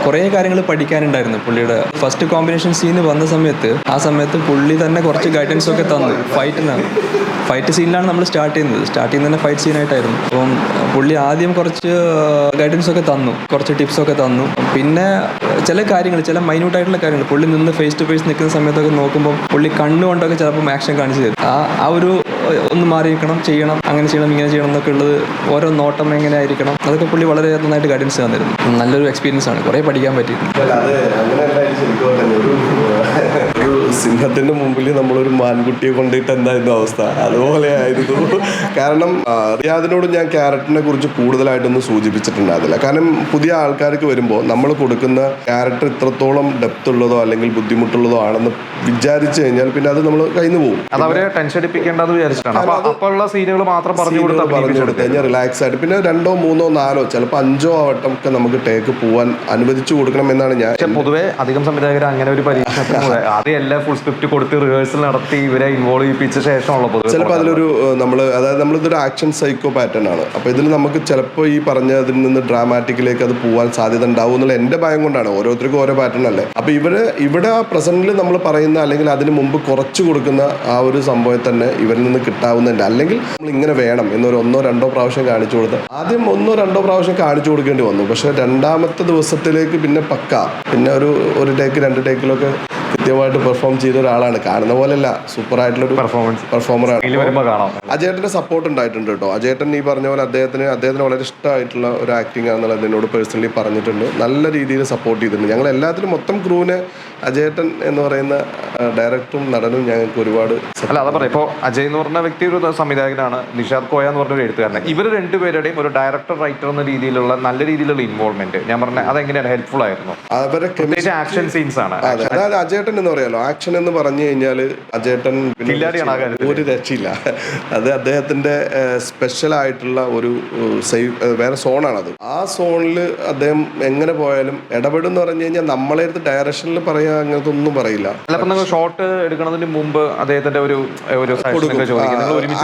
കുറേ കാര്യങ്ങൾ പഠിക്കാനുണ്ടായിരുന്നു പുള്ളിയുടെ. ഫസ്റ്റ് കോമ്പിനേഷൻ സീന് വന്ന സമയത്ത് ആ സമയത്ത് പുള്ളി തന്നെ കുറച്ച് ഗൈഡൻസ് ഒക്കെ തന്നു. ഫൈറ്റിനാണ് ഫൈറ്റ് സീനിലാണ് നമ്മൾ സ്റ്റാർട്ട് ചെയ്യുന്നത്. സ്റ്റാർട്ട് ചെയ്യുന്ന തന്നെ ഫൈറ്റ് സീനായിട്ടായിരുന്നു അപ്പം പുള്ളി ആദ്യം കുറച്ച് ഗൈഡൻസ് ഒക്കെ തന്നു. കുറച്ച് ടിപ്സ് ഒക്കെ തന്നു. പിന്നെ ചില കാര്യങ്ങൾ ചില മൈന്യൂട്ട് ആയിട്ടുള്ള കാര്യങ്ങൾ. പുള്ളി നിന്ന് ഫേസ് ടു ഫേസ് നിൽക്കുന്ന സമയത്തൊക്കെ നോക്കുമ്പോൾ പുള്ളി കണ്ണുകൊണ്ടൊക്കെ ചിലപ്പോൾ ആക്ഷൻ കാണിച്ചു തരും. ആ ഒരു ഒന്ന് മാറി നിൽക്കണം ചെയ്യണം അങ്ങനെ ചെയ്യണം ഇങ്ങനെ ചെയ്യണം എന്നൊക്കെ ഉള്ളത് ഓരോ നോട്ടം എങ്ങനെ ആയിരിക്കണം അതൊക്കെ പുള്ളി വളരെ നന്നായിട്ട് ഗൈഡൻസ് തന്നിരുന്നു. നല്ലൊരു എക്സ്പീരിയൻസ് ആണ് കുറേ പഠിക്കാൻ പറ്റിയിട്ടുണ്ട്. സിംഹത്തിന്റെ മുമ്പിൽ നമ്മളൊരു മാൻകുട്ടിയെ കൊണ്ടിട്ട് എന്തായിരുന്നു അവസ്ഥ? അതുപോലെ ആയിരുന്നു. കാരണം റിയാദിനോട് ഞാൻ ക്യാരക്ടറിനെ കുറിച്ച് കൂടുതലായിട്ടൊന്നും സൂചിപ്പിച്ചിട്ടുണ്ടായിരുന്നില്ല. കാരണം പുതിയ ആൾക്കാർക്ക് വരുമ്പോൾ നമ്മൾ കൊടുക്കുന്ന ക്യാരക്ടർ ഇത്രത്തോളം ഡെപ്ത് ഉള്ളതോ അല്ലെങ്കിൽ ബുദ്ധിമുട്ടുള്ളതോ ആണെന്ന് വിചാരിച്ചു കഴിഞ്ഞാൽ പിന്നെ അത് നമ്മൾ കയ്യിൽ പോകും. അത് അവരെ ടെൻഷൻ അടിപ്പിക്കേണ്ടെന്ന് വിചാരിച്ചിട്ടാണ്. അപ്പൊ അപ്പൊ സീനുകൾ മാത്രം പറഞ്ഞു കൊടുത്ത് പറഞ്ഞു കൊടുത്ത് അഭിനയിപ്പിച്ചെടുത്ത് കഴിഞ്ഞാൽ റിലാക്സ് ആയിട്ട്. പിന്നെ രണ്ടോ മൂന്നോ നാലോ ചിലപ്പോൾ അഞ്ചോ വട്ടം ഒക്കെ നമുക്ക് ടേക്ക് പോവാൻ അനുവദിച്ചു കൊടുക്കണം എന്നാണ് ഞാൻ പൊതുവേ പൊതുവെ അധികം സംവിധായകർ അങ്ങനെ ഒരു പരീക്ഷണത്തിന് എല്ലാ ഫുൾ സ്ക്രിപ്റ്റ് കൊടുത്ത് റിഹേഴ്സൽ നടത്തി ഇവരെ ഇൻവോൾവ് ചെയ്യിപ്പിച്ച ശേഷമുള്ള പൊതുവെ ചിലപ്പോൾ അതിലൊരു നമ്മൾ അതായത് നമ്മളിതൊരു ആക്ഷൻ സൈക്കോ പാറ്റേൺ ആണ്. അപ്പോൾ ഇതിൽ നമുക്ക് ചിലപ്പോൾ ഈ പറഞ്ഞതിൽ നിന്ന് ഡ്രാമാറ്റിക്കിലേക്ക് അത് പോകാൻ സാധ്യത ഉണ്ടാവും എന്നുള്ള എന്റെ ഭയം കൊണ്ടാണ്. ഓരോരുത്തർക്കും ഓരോ പാറ്റേൺ അല്ലേ? അപ്പോൾ ഇവർ ഇവിടെ ആ പ്രസന്റിൽ നമ്മൾ പറയുന്ന അല്ലെങ്കിൽ അതിന് മുമ്പ് കുറച്ച് കൊടുക്കുന്ന ആ ഒരു സംഭവം തന്നെ ഇവരിൽ നിന്ന് കിട്ടാവുന്നതിന്റെ അല്ലെങ്കിൽ നമ്മൾ ഇങ്ങനെ വേണം എന്നൊരു ഒന്നോ രണ്ടോ പ്രാവശ്യം കാണിച്ചു കൊടുത്ത്. ആദ്യം ഒന്നോ രണ്ടോ പ്രാവശ്യം കാണിച്ചു കൊടുക്കേണ്ടി വന്നു. പക്ഷേ രണ്ടാമത്തെ ദിവസത്തിലേക്ക് പിന്നെ പക്ക. പിന്നെ ഒരു ഒരു ടേക്ക് രണ്ട് ടേക്കിലൊക്കെ കൃത്യമായിട്ട് പെർഫോം ചെയ്ത ഒരാളാണ്. കാണുന്ന പോലെയല്ല ഒരു പെർഫോമൻസ് പെർഫോമറാണ് അജയേട്ടന്റെ സപ്പോർട്ട് ഉണ്ടായിട്ടുണ്ട് കേട്ടോ. അജയേട്ടൻ ഈ പറഞ്ഞ പോലെ അദ്ദേഹത്തിന് അദ്ദേഹത്തിന് വളരെ ഇഷ്ടമായിട്ടുള്ള ഒരു ആക്ടിംഗ് ആണെന്നുള്ളത് എന്നോട് പേഴ്സണലി പറഞ്ഞിട്ടുണ്ട്. നല്ല രീതിയിൽ സപ്പോർട്ട് ചെയ്തിട്ടുണ്ട്. ഞങ്ങൾ എല്ലാത്തിനും മൊത്തം ക്രൂവിനെ അജയേട്ടൻ എന്ന് പറയുന്ന ഡയറക്ടറും നടനും ഞങ്ങൾക്ക് ഒരുപാട് അല്ല അതാ പറയാം ഇപ്പോൾ അജയ് എന്ന് പറഞ്ഞ വ്യക്തി ഒരു സംവിധായകനാണ്. നിഷാദ് കോയ എന്ന് പറഞ്ഞ ഒരു എഴുത്തുകാരൻ ഇവർ രണ്ടുപേരുടെയും ഒരു ഡയറക്ടർ റൈറ്റർ എന്ന രീതിയിലുള്ള നല്ല രീതിയിലുള്ള ഇൻവോൾവ്മെന്റ് ഞാൻ പറഞ്ഞ അതെങ്ങനെയാണ്? ഹെൽപ്ഫുൾ ആയിരുന്നു. അവരെ ആക്ഷൻ സീൻസ് ആണ്. അതായത് അജയേട്ടൻ എന്ന് പറയാലോ. ആക്ഷൻ എന്ന് പറഞ്ഞു കഴിഞ്ഞാൽ അജേട്ടൻ. ഒരു രക്ഷയില്ല. അത് അദ്ദേഹത്തിന്റെ സ്പെഷ്യൽ ആയിട്ടുള്ള ഒരു സേവ് വേറെ സോണാണത്. ആ സോണിൽ അദ്ദേഹം എങ്ങനെ പോയാലും ഇടപെടും എന്ന് പറഞ്ഞു കഴിഞ്ഞാൽ നമ്മളെ അടുത്ത് ഡയറക്ഷനിൽ പറയാ അങ്ങനത്തെ ഒന്നും പറയില്ല. ഷോട്ട് എടുക്കുന്നതിന് മുമ്പ് അദ്ദേഹത്തിന്റെ ഒരു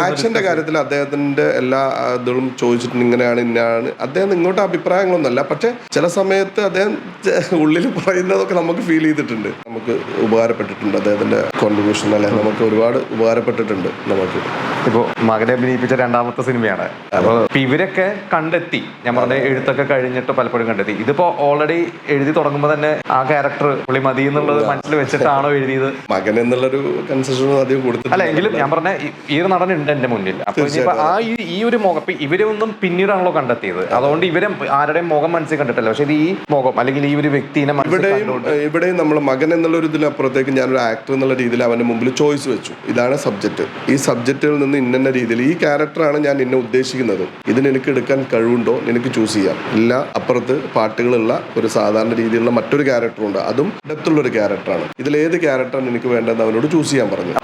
ആക്ഷന്റെ കാര്യത്തിൽ അദ്ദേഹത്തിന്റെ എല്ലാ ഇതും ചോദിച്ചിട്ടുണ്ട് ഇങ്ങനെയാണ് ഇന്നാണ് അദ്ദേഹം ഇങ്ങോട്ട് അഭിപ്രായങ്ങളൊന്നുമല്ല. പക്ഷെ ചില സമയത്ത് അദ്ദേഹം ഉള്ളിൽ പറയുന്നതൊക്കെ നമുക്ക് ഫീൽ ചെയ്തിട്ടുണ്ട്. നമുക്ക് ഉപകാരപ്പെട്ടിട്ടുണ്ട്. അദ്ദേഹത്തിന്റെ കോൺട്രിബ്യൂഷൻ അല്ലെ? നമുക്ക് ഒരുപാട് ഉപകാരപ്പെട്ടിട്ടുണ്ട് നമുക്ക് ഇപ്പോ മകനെ അഭിനയിപ്പിച്ച രണ്ടാമത്തെ സിനിമയാണ്. അപ്പോൾ ഇവരൊക്കെ കണ്ടെത്തി. ഞാൻ പറഞ്ഞ എഴുത്തൊക്കെ കഴിഞ്ഞിട്ട് പലപ്പോഴും കണ്ടെത്തി. ഇതിപ്പോ ഓൾറെഡി എഴുതി തുടങ്ങുമ്പോൾ തന്നെ ആ ക്യാരക്ടർ പുള്ളി മതി എന്നുള്ളത് മനസ്സിൽ വെച്ചിട്ടാണോ എഴുതിയത്? മകൻ എന്നുള്ളൊരു കൺസെഷൻ അധികം അല്ല കൊടുത്തിട്ടില്ല എങ്കിലും ഞാൻ പറഞ്ഞ ഈ- ഒരു നടൻ ഉണ്ട് എന്റെ മുന്നിൽ. അപ്പൊ ആ ഈ- ഒരു മുഖം ഇവരെ ഒന്നും പിന്നീടാണല്ലോ കണ്ടെത്തിയത്. അതുകൊണ്ട് ഇവരെ ആരുടെയും മുഖം മനസ്സിൽ കണ്ടിട്ടില്ല. പക്ഷെ ഇത് ഈ മുഖം അല്ലെങ്കിൽ ഈ ഒരു വ്യക്തിനെ ഇവിടെയും ഇവിടെയും നമ്മൾ മകൻ എന്നുള്ള ഒരു ഇതിലപ്പുറത്തേക്ക് ഞാനൊരു ആക്ടർ എന്നുള്ള രീതിയിൽ അവന്റെ മുമ്പിൽ ചോയ്സ് വെച്ചു. ഇതാണ് സബ്ജക്റ്റ് ഈ സബ്ജക്റ്റിൽ നിന്ന് ഇന്ന രീതിയിൽ ഈ ക്യാരക്ടറാണ് ഞാൻ നിന്നെ ഉദ്ദേശിക്കുന്നത്. ഇത് നിനക്ക് എടുക്കാൻ കഴിവുണ്ടോ? നിനക്ക് ചൂസ് ചെയ്യാം. ഇല്ല അപ്പുറത്ത് പാട്ടുകളുള്ള ഒരു സാധാരണ രീതിയിലുള്ള മറ്റൊരു ക്യാരക്ടറുണ്ട് അതും ഡെപ്തുള്ള ഒരു ക്യാരക്ടറാണ് ഇതിൽ ഏത് ക്യാരക്ടറാണ് എനിക്ക് വേണ്ടതെന്ന് അവനോട് ചൂസ് ചെയ്യാൻ പറഞ്ഞു.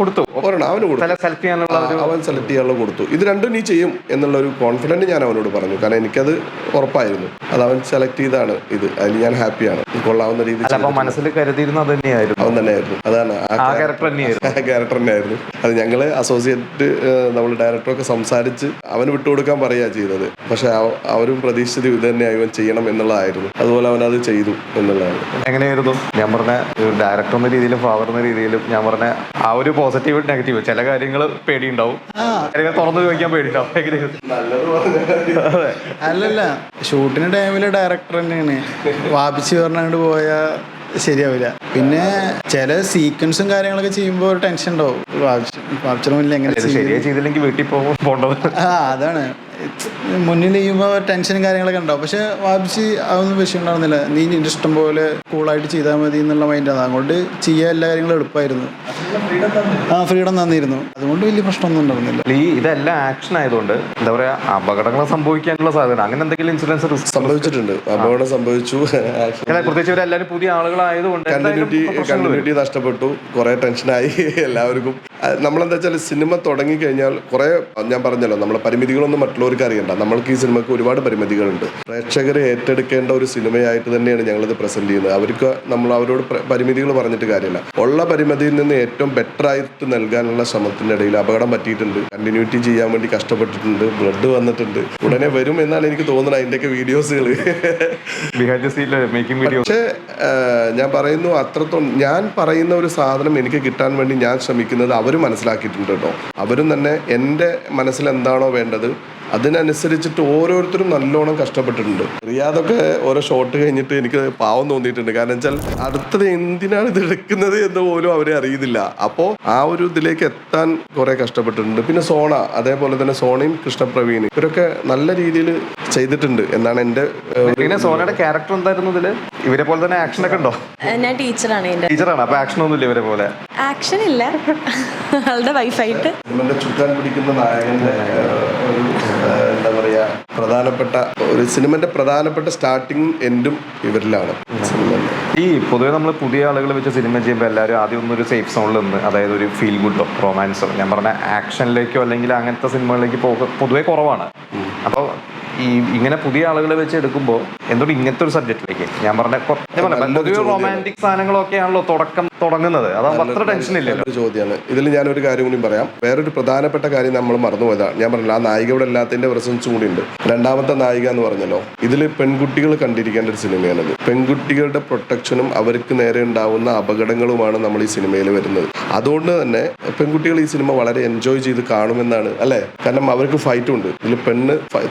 കൊടുത്തു. ഒരെണ്ണം അവന് കൊടുത്തു. സെലക്ട് ചെയ്യാനുള്ള അവൻ സെലക്ട് ചെയ്യാനുള്ള കൊടുത്തു. ഇത് രണ്ടും നീ ചെയ്യും എന്നുള്ള ഒരു കോൺഫിഡന്റ് ഞാൻ അവനോട് പറഞ്ഞു. കാരണം എനിക്കത് ഉറപ്പായിരുന്നു. അത് അവൻ സെലക്ട് ചെയ്താണ് ഇത്. അതിൽ ഞാൻ ഹാപ്പിയാണ് കൊള്ളാവുന്ന രീതിയിൽ മനസ്സിൽ കരുതിയിരുന്നത് അത് തന്നെയായിരുന്നു. അവൻ തന്നെയായിരുന്നു. അതാണ് ആ ക്യാരക്ടർ തന്നെയായിരുന്നു. അത് ഞങ്ങൾ അസോസിയേറ്റ് നമ്മൾ ഡയറക്ടറൊക്കെ സംസാരിച്ച് അവന് വിട്ടുകൊടുക്കാൻ പറയുക ചെയ്തത്. പക്ഷെ അവരും പ്രതീക്ഷിച്ചത് ഇത് തന്നെ ഇവൻ ചെയ്യണം എന്നുള്ളതായിരുന്നു. അതുപോലെ അവൻ അത് ചെയ്തു എന്നുള്ളതാണ്. എങ്ങനെയായിരുന്നു? ഞാൻ പറഞ്ഞ ഡയറക്ടർ എന്ന രീതിയിലും ഫാദർ എന്ന രീതിയിലും ഞാൻ പറഞ്ഞ ആ ഒരു പോസിറ്റീവ് നെഗറ്റീവ് ചില കാര്യങ്ങൾ പേടിയുണ്ടാവും. കാര്യങ്ങൾ തുറന്നു ചോദിക്കാൻ പേടിയുണ്ടാവും. അല്ലല്ല ഷൂട്ടിന് ടൈമിൽ ഡയറക്ടർ തന്നെയാണ്. വാപിച്ച് പറഞ്ഞുകൊണ്ട് പോയ ശരിയാവില്ല. പിന്നെ ചില സീക്വൻസും കാര്യങ്ങളൊക്കെ ചെയ്യുമ്പോൾ ഒരു ടെൻഷൻ ഉണ്ടാവും. വാപിച്ചിന് മുന്നിൽ എങ്ങനെ ചെയ്തില്ലെങ്കിൽ വീട്ടിൽ പോകും പോകേണ്ടത് ആ അതാണ്. മുന്നിൽ ചെയ്യുമ്പോൾ ടെൻഷനും കാര്യങ്ങളൊക്കെ ഉണ്ടാവും. പക്ഷെ വാപിച്ച് അതൊന്നും വിഷയം ഉണ്ടാവുന്നില്ല നീ നിന്റെ ഇഷ്ടം പോലെ കൂളായിട്ട് ചെയ്താൽ മതി എന്നുള്ള മൈൻഡാണ് അതുകൊണ്ട് ചെയ്യാൻ എല്ലാ കാര്യങ്ങളും എളുപ്പമായിരുന്നു. ആ ഫ്രീഡം തന്നിരുന്നു. അതുകൊണ്ട് വലിയ പ്രശ്നമൊന്നും ഉണ്ടായിരുന്നില്ല. ഈ ഇതെല്ലാം ആക്ഷൻ ആയതുകൊണ്ട് എന്താ പറയാ അപകടങ്ങൾ സംഭവിക്കാനുള്ള സാധ്യത. അങ്ങനെ എന്തെങ്കിലും ഇൻസിഡൻസ് റിസ്ക് സംഭവിച്ചിട്ടുണ്ട്. അപകടം സംഭവിച്ചു. പ്രത്യേകിച്ച് ഇവരെല്ലാവരും പുതിയ ആളുകളായതുകൊണ്ട് കണ്ടിന്യൂറ്റി. നഷ്ടപ്പെട്ടു. കുറെ ടെൻഷനായി എല്ലാവർക്കും. നമ്മളെന്താ വെച്ചാൽ സിനിമ തുടങ്ങി കഴിഞ്ഞാൽ കുറെ ഞാൻ പറഞ്ഞല്ലോ നമ്മളെ പരിമിതികളൊന്നും മറ്റുള്ളവർക്ക് അറിയണ്ട. നമ്മൾക്ക് ഈ സിനിമക്ക് ഒരുപാട് പരിമിതികളുണ്ട്. പ്രേക്ഷകരെ ഏറ്റെടുക്കേണ്ട ഒരു സിനിമയായിട്ട് തന്നെയാണ് ഞങ്ങളിത് പ്രസന്റ് ചെയ്യുന്നത്. അവർക്ക് നമ്മൾ അവരോട് പരിമിതികൾ പറഞ്ഞിട്ട് കാര്യമില്ല. ഉള്ള പരിമിതിയിൽ നിന്ന് ഏറ്റവും ബെറ്റർ ആയിട്ട് നൽകാനുള്ള ശ്രമത്തിന്റെ ഇടയിൽ അപകടം പറ്റിയിട്ടുണ്ട്. കണ്ടിന്യൂറ്റി ചെയ്യാൻ വേണ്ടി കഷ്ടപ്പെട്ടിട്ടുണ്ട്. ബ്ലഡ് വന്നിട്ടുണ്ട്. ഉടനെ വരും എന്നാണ് എനിക്ക് തോന്നുന്നത് അതിന്റെയൊക്കെ വീഡിയോസുകൾ പക്ഷേ ഞാൻ പറയുന്നു അത്രത്തോളം ഞാൻ പറയുന്ന ഒരു സാധനം എനിക്ക് കിട്ടാൻ വേണ്ടി ഞാൻ ശ്രമിക്കുന്നത് അവർ മനസ്സിലാക്കിയിട്ടുണ്ട് കേട്ടോ. അവരും തന്നെ എന്റെ മനസ്സിൽ എന്താണോ വേണ്ടത് അതിനനുസരിച്ചിട്ട് ഓരോരുത്തരും നല്ലോണം കഷ്ടപ്പെട്ടിട്ടുണ്ട്. റിയാദൊക്കെ ഓരോ ഷോട്ട് കഴിഞ്ഞിട്ട് എനിക്ക് പാവം തോന്നിയിട്ടുണ്ട്. കാരണം വെച്ചാൽ അടുത്തത് എന്തിനാണ് ഇത് എടുക്കുന്നത് എന്ന് പോലും അവരെ അറിയുന്നില്ല. അപ്പോൾ ആ ഒരു ഇതിലേക്ക് എത്താൻ കുറെ കഷ്ടപ്പെട്ടിട്ടുണ്ട്. പിന്നെ സോണ അതേപോലെ തന്നെ സോണയും കൃഷ്ണപ്രവീൺ ഇവരൊക്കെ നല്ല രീതിയിൽ ചെയ്തിട്ടുണ്ട് എന്നാണ് എന്റെ സോണയുടെ പിന്നെ ക്യാരക്ടർ എന്തായിരുന്നു ഇതിൽ? ഇവരെ പോലെ തന്നെ ആക്ഷൻ ഒക്കെ ഉണ്ടോ? ഞാൻ ടീച്ചറാണ് ടീച്ചറാണ്. അപ്പൊ ആക്ഷൻ ഒന്നുമില്ല ഇവരെ പോലെ? ആക്ഷൻ ഇല്ല. ആളുടെ വൈഫായിട്ട് ചുക്കാൻ പിടിക്കുന്ന നായകന്റെ എന്താ പറയുക പ്രധാനപ്പെട്ട ഒരു സിനിമന്റെ പ്രധാനപ്പെട്ട സ്റ്റാർട്ടിങ് എൻഡും ഇവരിലാണ്. ഈ പൊതുവെ നമ്മൾ പുതിയ ആളുകൾ വെച്ച് സിനിമ ചെയ്യുമ്പോൾ എല്ലാവരും ആദ്യം ഒന്നൊരു സേഫ് സോണിൽ നിന്ന് അതായത് ഒരു ഫീൽ ഗുഡോ റൊമാൻസോ ഞാൻ പറഞ്ഞ ആക്ഷനിലേക്കോ അല്ലെങ്കിൽ അങ്ങനത്തെ സിനിമകളിലേക്ക് പോകുക പൊതുവെ കുറവാണ്. അപ്പോൾ ഈ ഇങ്ങനെ പുതിയ ആളുകളെ വെച്ച് എടുക്കുമ്പോൾ എന്തോ ഇങ്ങനത്തെ ഒരു സബ്ജക്റ്റിലേക്ക് ഞാൻ പറഞ്ഞ പൊതുവെ റൊമാന്റിക് സാധനങ്ങളൊക്കെ ആണല്ലോ തുടക്കം തുടങ്ങുന്നത്. അതാകുമ്പോൾ അത്ര ടെൻഷൻ ഇല്ല ചോദ്യമാണ്. ഇതിൽ ഞാനൊരു കാര്യം കൂടി പറയാം. വേറൊരു പ്രധാനപ്പെട്ട കാര്യം നമ്മൾ മറന്നുപോയതാണ്. ഞാൻ പറഞ്ഞില്ല ആ നായിക ഇവിടെ എല്ലാത്തിന്റെ പ്രസൻസ് കൂടി ഉണ്ട് രണ്ടാമത്തെ നായിക എന്ന് പറഞ്ഞല്ലോ ഇതിൽ പെൺകുട്ടികൾ കണ്ടിരിക്കേണ്ട ഒരു സിനിമയാണിത് പെൺകുട്ടികളുടെ പ്രൊട്ടക്ഷനും അവർക്ക് നേരെ ഉണ്ടാവുന്ന അപകടങ്ങളുമാണ് നമ്മൾ ഈ സിനിമയിൽ വരുന്നത്. അതുകൊണ്ട് തന്നെ പെൺകുട്ടികൾ ഈ സിനിമ വളരെ എൻജോയ് ചെയ്ത് കാണുമെന്നാണ് അല്ലേ? കാരണം അവർക്ക് ഫൈറ്റും ഉണ്ട്. ഇതിൽ പെണ്ണ് ഫ-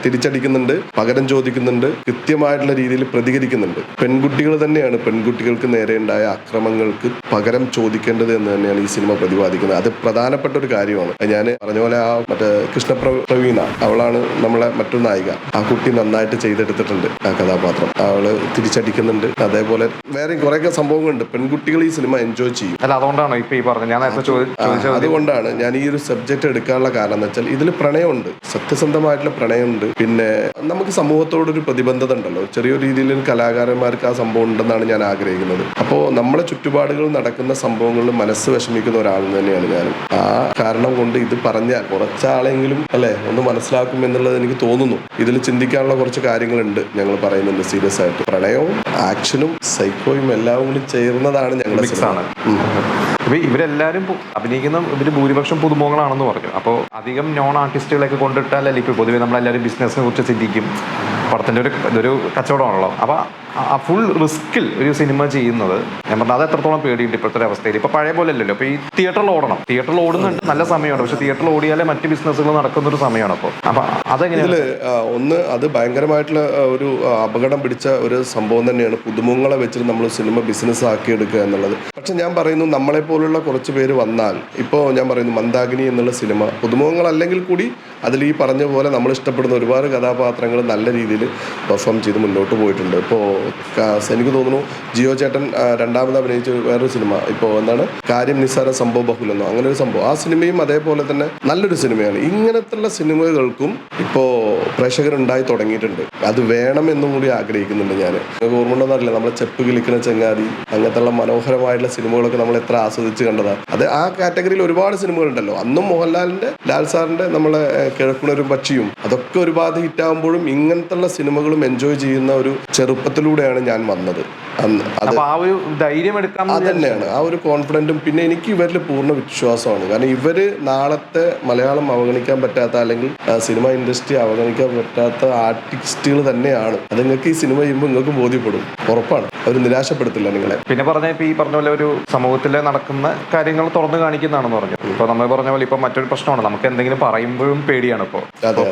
തിരിച്ചടിക്കുന്നുണ്ട് പകരം ചോദിക്കുന്നുണ്ട് കൃത്യമായിട്ടുള്ള രീതിയിൽ പ്രതികരിക്കുന്നുണ്ട്. പെൺകുട്ടികൾ തന്നെയാണ് പെൺകുട്ടികൾക്ക് നേരെ ഉണ്ടായ അക്രമങ്ങൾക്ക് പകരം ചോദിക്കേണ്ടത് എന്ന് തന്നെയാണ് ഈ സിനിമ പ്രതിപാദിക്കുന്നത്. അത് പ്രധാനപ്പെട്ട ഒരു കാര്യമാണ്. ഞാൻ പറഞ്ഞ പോലെ ആ മറ്റേ കൃഷ്ണ പ്ര- പ്രവീണ അവളാണ് നമ്മളെ മറ്റൊരു നായിക. ആ കുട്ടി നന്നായിട്ട് ചെയ്തെടുത്തിട്ടുണ്ട് ആ കഥാപാത്രം. അവൾ തിരിച്ചടിക്കുന്നുണ്ട്. അതേപോലെ വേറെ കുറെ സംഭവങ്ങളുണ്ട്. പെൺകുട്ടികൾ ഈ സിനിമ എൻജോയ് ചെയ്യും. അല്ല അതുകൊണ്ടാണ് ഇപ്പൊ ഈ പറഞ്ഞത്? ഞാൻ അതുകൊണ്ടാണ് ഞാൻ ഈ ഒരു സബ്ജക്ട് എടുക്കാനുള്ള കാരണം എന്ന് വെച്ചാൽ ഇതിൽ പ്രണയമുണ്ട്. സത്യസന്ധമായിട്ടുള്ള പ്രണയമുണ്ട്. പിന്നെ നമുക്ക് സമൂഹത്തോടൊരു പ്രതിബന്ധത ഉണ്ടല്ലോ. ചെറിയൊരു രീതിയിൽ കലാകാരന്മാർക്ക് ആ സംഭവം ഉണ്ടെന്നാണ് ഞാൻ ആഗ്രഹിക്കുന്നത്. അപ്പോൾ നമ്മളെ ചുറ്റുപാടുകൾ നടക്കുന്ന സംഭവങ്ങളിൽ മനസ്സ് വിഷമിക്കുന്ന ഒരാൾ തന്നെയാണ് ഞാൻ ആ കാരണം കൊണ്ട് ഇത് പറഞ്ഞാൽ കുറച്ചാളെങ്കിലും അല്ലേ ഒന്ന് മനസ്സിലാക്കും എന്നുള്ളത് എനിക്ക് തോന്നുന്നു. ഇതിൽ ചിന്തിക്കാനുള്ള കുറച്ച് കാര്യങ്ങളുണ്ട് ഞങ്ങൾ പറയുന്നുണ്ട് സീരിയസ് ആയിട്ട്. പ്രണയവും ആക്ഷനും സൈക്കോയും എല്ലാം കൂടി ചേർന്നതാണ് ഞങ്ങളുടെ ഇപ്പൊ ഇവരെല്ലാരും പു- അഭിനയിക്കുന്ന ഇവർ ഭൂരിപക്ഷം പുതുമുഖങ്ങളാണെന്ന് പറഞ്ഞു. അപ്പോൾ അധികം നോൺ ആർട്ടിസ്റ്റുകളൊക്കെ കൊണ്ടിട്ടാലല്ലേ ഇപ്പൊ പൊതുവെ നമ്മളെല്ലാവരും ബിസിനസിനെ കുറിച്ച് ചിന്തിക്കും. പടത്തിന്റെ ഒരു ഇതൊരു കച്ചവടമാണല്ലോ. അപ്പോൾ ആ ഫുൾ റിസ്കിൽ ഒരു സിനിമ ചെയ്യുന്നത് ഞാൻ പറഞ്ഞത് അത് എത്രത്തോളം പേടിയുണ്ട് ഇപ്പോഴത്തെ ഒരു അവസ്ഥയിൽ. ഇപ്പോൾ പഴയ പോലെ അല്ലല്ലോ. അപ്പോൾ ഈ തിയേറ്ററിൽ ഓടണം. തിയേറ്ററിൽ ഓടുന്നുണ്ട് നല്ല സമയമാണ്. പക്ഷെ തിയേറ്ററിൽ ഓടിയാലേ മറ്റ് ബിസിനസ്സുകൾ നടക്കുന്ന ഒരു സമയമാണ് അപ്പോൾ അപ്പോൾ അതെങ്ങനെയാണ്? ഒന്ന് അത് ഭയങ്കരമായിട്ടുള്ള ഒരു അപകടം പിടിച്ച ഒരു സംഭവം തന്നെയാണ്. പുതുമുങ്ങളെ വെച്ചിട്ട് നമ്മൾ സിനിമ ബിസിനസ് ആക്കി എടുക്കുക എന്നുള്ളത്. പക്ഷെ ഞാൻ പറയുന്നു നമ്മളെ പോലുള്ള കുറച്ച് പേര് വന്നാൽ ഇപ്പോൾ ഞാൻ പറയുന്നു മന്ദാകിനി എന്നുള്ള സിനിമ പുതുമുഖങ്ങളല്ലെങ്കിൽ കൂടി അതിൽ ഈ പറഞ്ഞ പോലെ നമ്മൾ ഇഷ്ടപ്പെടുന്ന ഒരുപാട് കഥാപാത്രങ്ങൾ നല്ല രീതിയിൽ പെർഫോം ചെയ്ത് മുന്നോട്ട് പോയിട്ടുണ്ട്. ഇപ്പോൾ എനിക്ക് തോന്നുന്നു ജിയോ ചേട്ടൻ രണ്ടാമത് അഭിനയിച്ച വേറൊരു സിനിമ. ഇപ്പോൾ എന്താണ്? കാര്യം നിസ്സാര സംഭവ ബഹുലെന്നോ അങ്ങനെ ഒരു സംഭവം. ആ സിനിമയും അതേപോലെ തന്നെ നല്ലൊരു സിനിമയാണ്. ഇങ്ങനത്തുള്ള സിനിമകൾക്കും ഇപ്പോൾ പ്രേക്ഷകരുണ്ടായി തുടങ്ങിയിട്ടുണ്ട്. അത് വേണമെന്നും കൂടി ആഗ്രഹിക്കുന്നുണ്ട് ഞാൻ നിങ്ങൾക്ക് ഓർമ്മ നമ്മളെ ചെപ്പ് കിളിക്കുന്ന ചങ്ങാതി അങ്ങനത്തുള്ള മനോഹരമായിട്ടുള്ള സിനിമകളൊക്കെ നമ്മൾ എത്ര ആസ്വദിച്ച് കണ്ടതാണ് അത് ആ കാറ്റഗറിയിൽ ഒരുപാട് സിനിമകളുണ്ടല്ലോ. അന്നും മോഹൻലാലിന്റെ ലാൽ സാറിന്റെ നമ്മളെ കിഴക്കുണരും പക്ഷിയും അതൊക്കെ ഒരുപാട് ഹിറ്റ് ഹിറ്റാകുമ്പോഴും ഇങ്ങനത്തുള്ള സിനിമകളും എൻജോയ് ചെയ്യുന്ന ഒരു ചെറുപ്പത്തിലൂടെയാണ് ഞാൻ വന്നത്. അപ്പൊ ആ ഒരു ധൈര്യം എടുക്കാൻ തന്നെയാണ് ആ ഒരു കോൺഫിഡന്റും പിന്നെ എനിക്ക് ഇവരിൽ പൂർണ വിശ്വാസമാണ്. കാരണം ഇവർ നാളത്തെ മലയാളം അവഗണിക്കാൻ പറ്റാത്ത അല്ലെങ്കിൽ സിനിമ ഇൻഡസ്ട്രി അവഗണിക്കാൻ പറ്റാത്ത ആർട്ടിസ്റ്റുകൾ തന്നെയാണ്. അത് നിങ്ങൾക്ക് ഈ സിനിമ ചെയ്യുമ്പോൾ നിങ്ങൾക്ക് ബോധ്യപ്പെടും. ഉറപ്പാണ്. അവർ നിരാശപ്പെടുത്തില്ല നിങ്ങളെ. പിന്നെ പറഞ്ഞ ഇപ്പൊ ഈ പറഞ്ഞ പോലെ ഒരു സമൂഹത്തിൽ നടക്കുന്ന കാര്യങ്ങൾ തുറന്നു കാണിക്കുന്നതാണെന്ന് പറഞ്ഞു ഇപ്പൊ നമ്മൾ പറഞ്ഞ പോലെ ഇപ്പൊ മറ്റൊരു പ്രശ്നമാണ്. നമുക്ക് എന്തെങ്കിലും പറയുമ്പോഴും പേടിയാണ് ഇപ്പോൾ.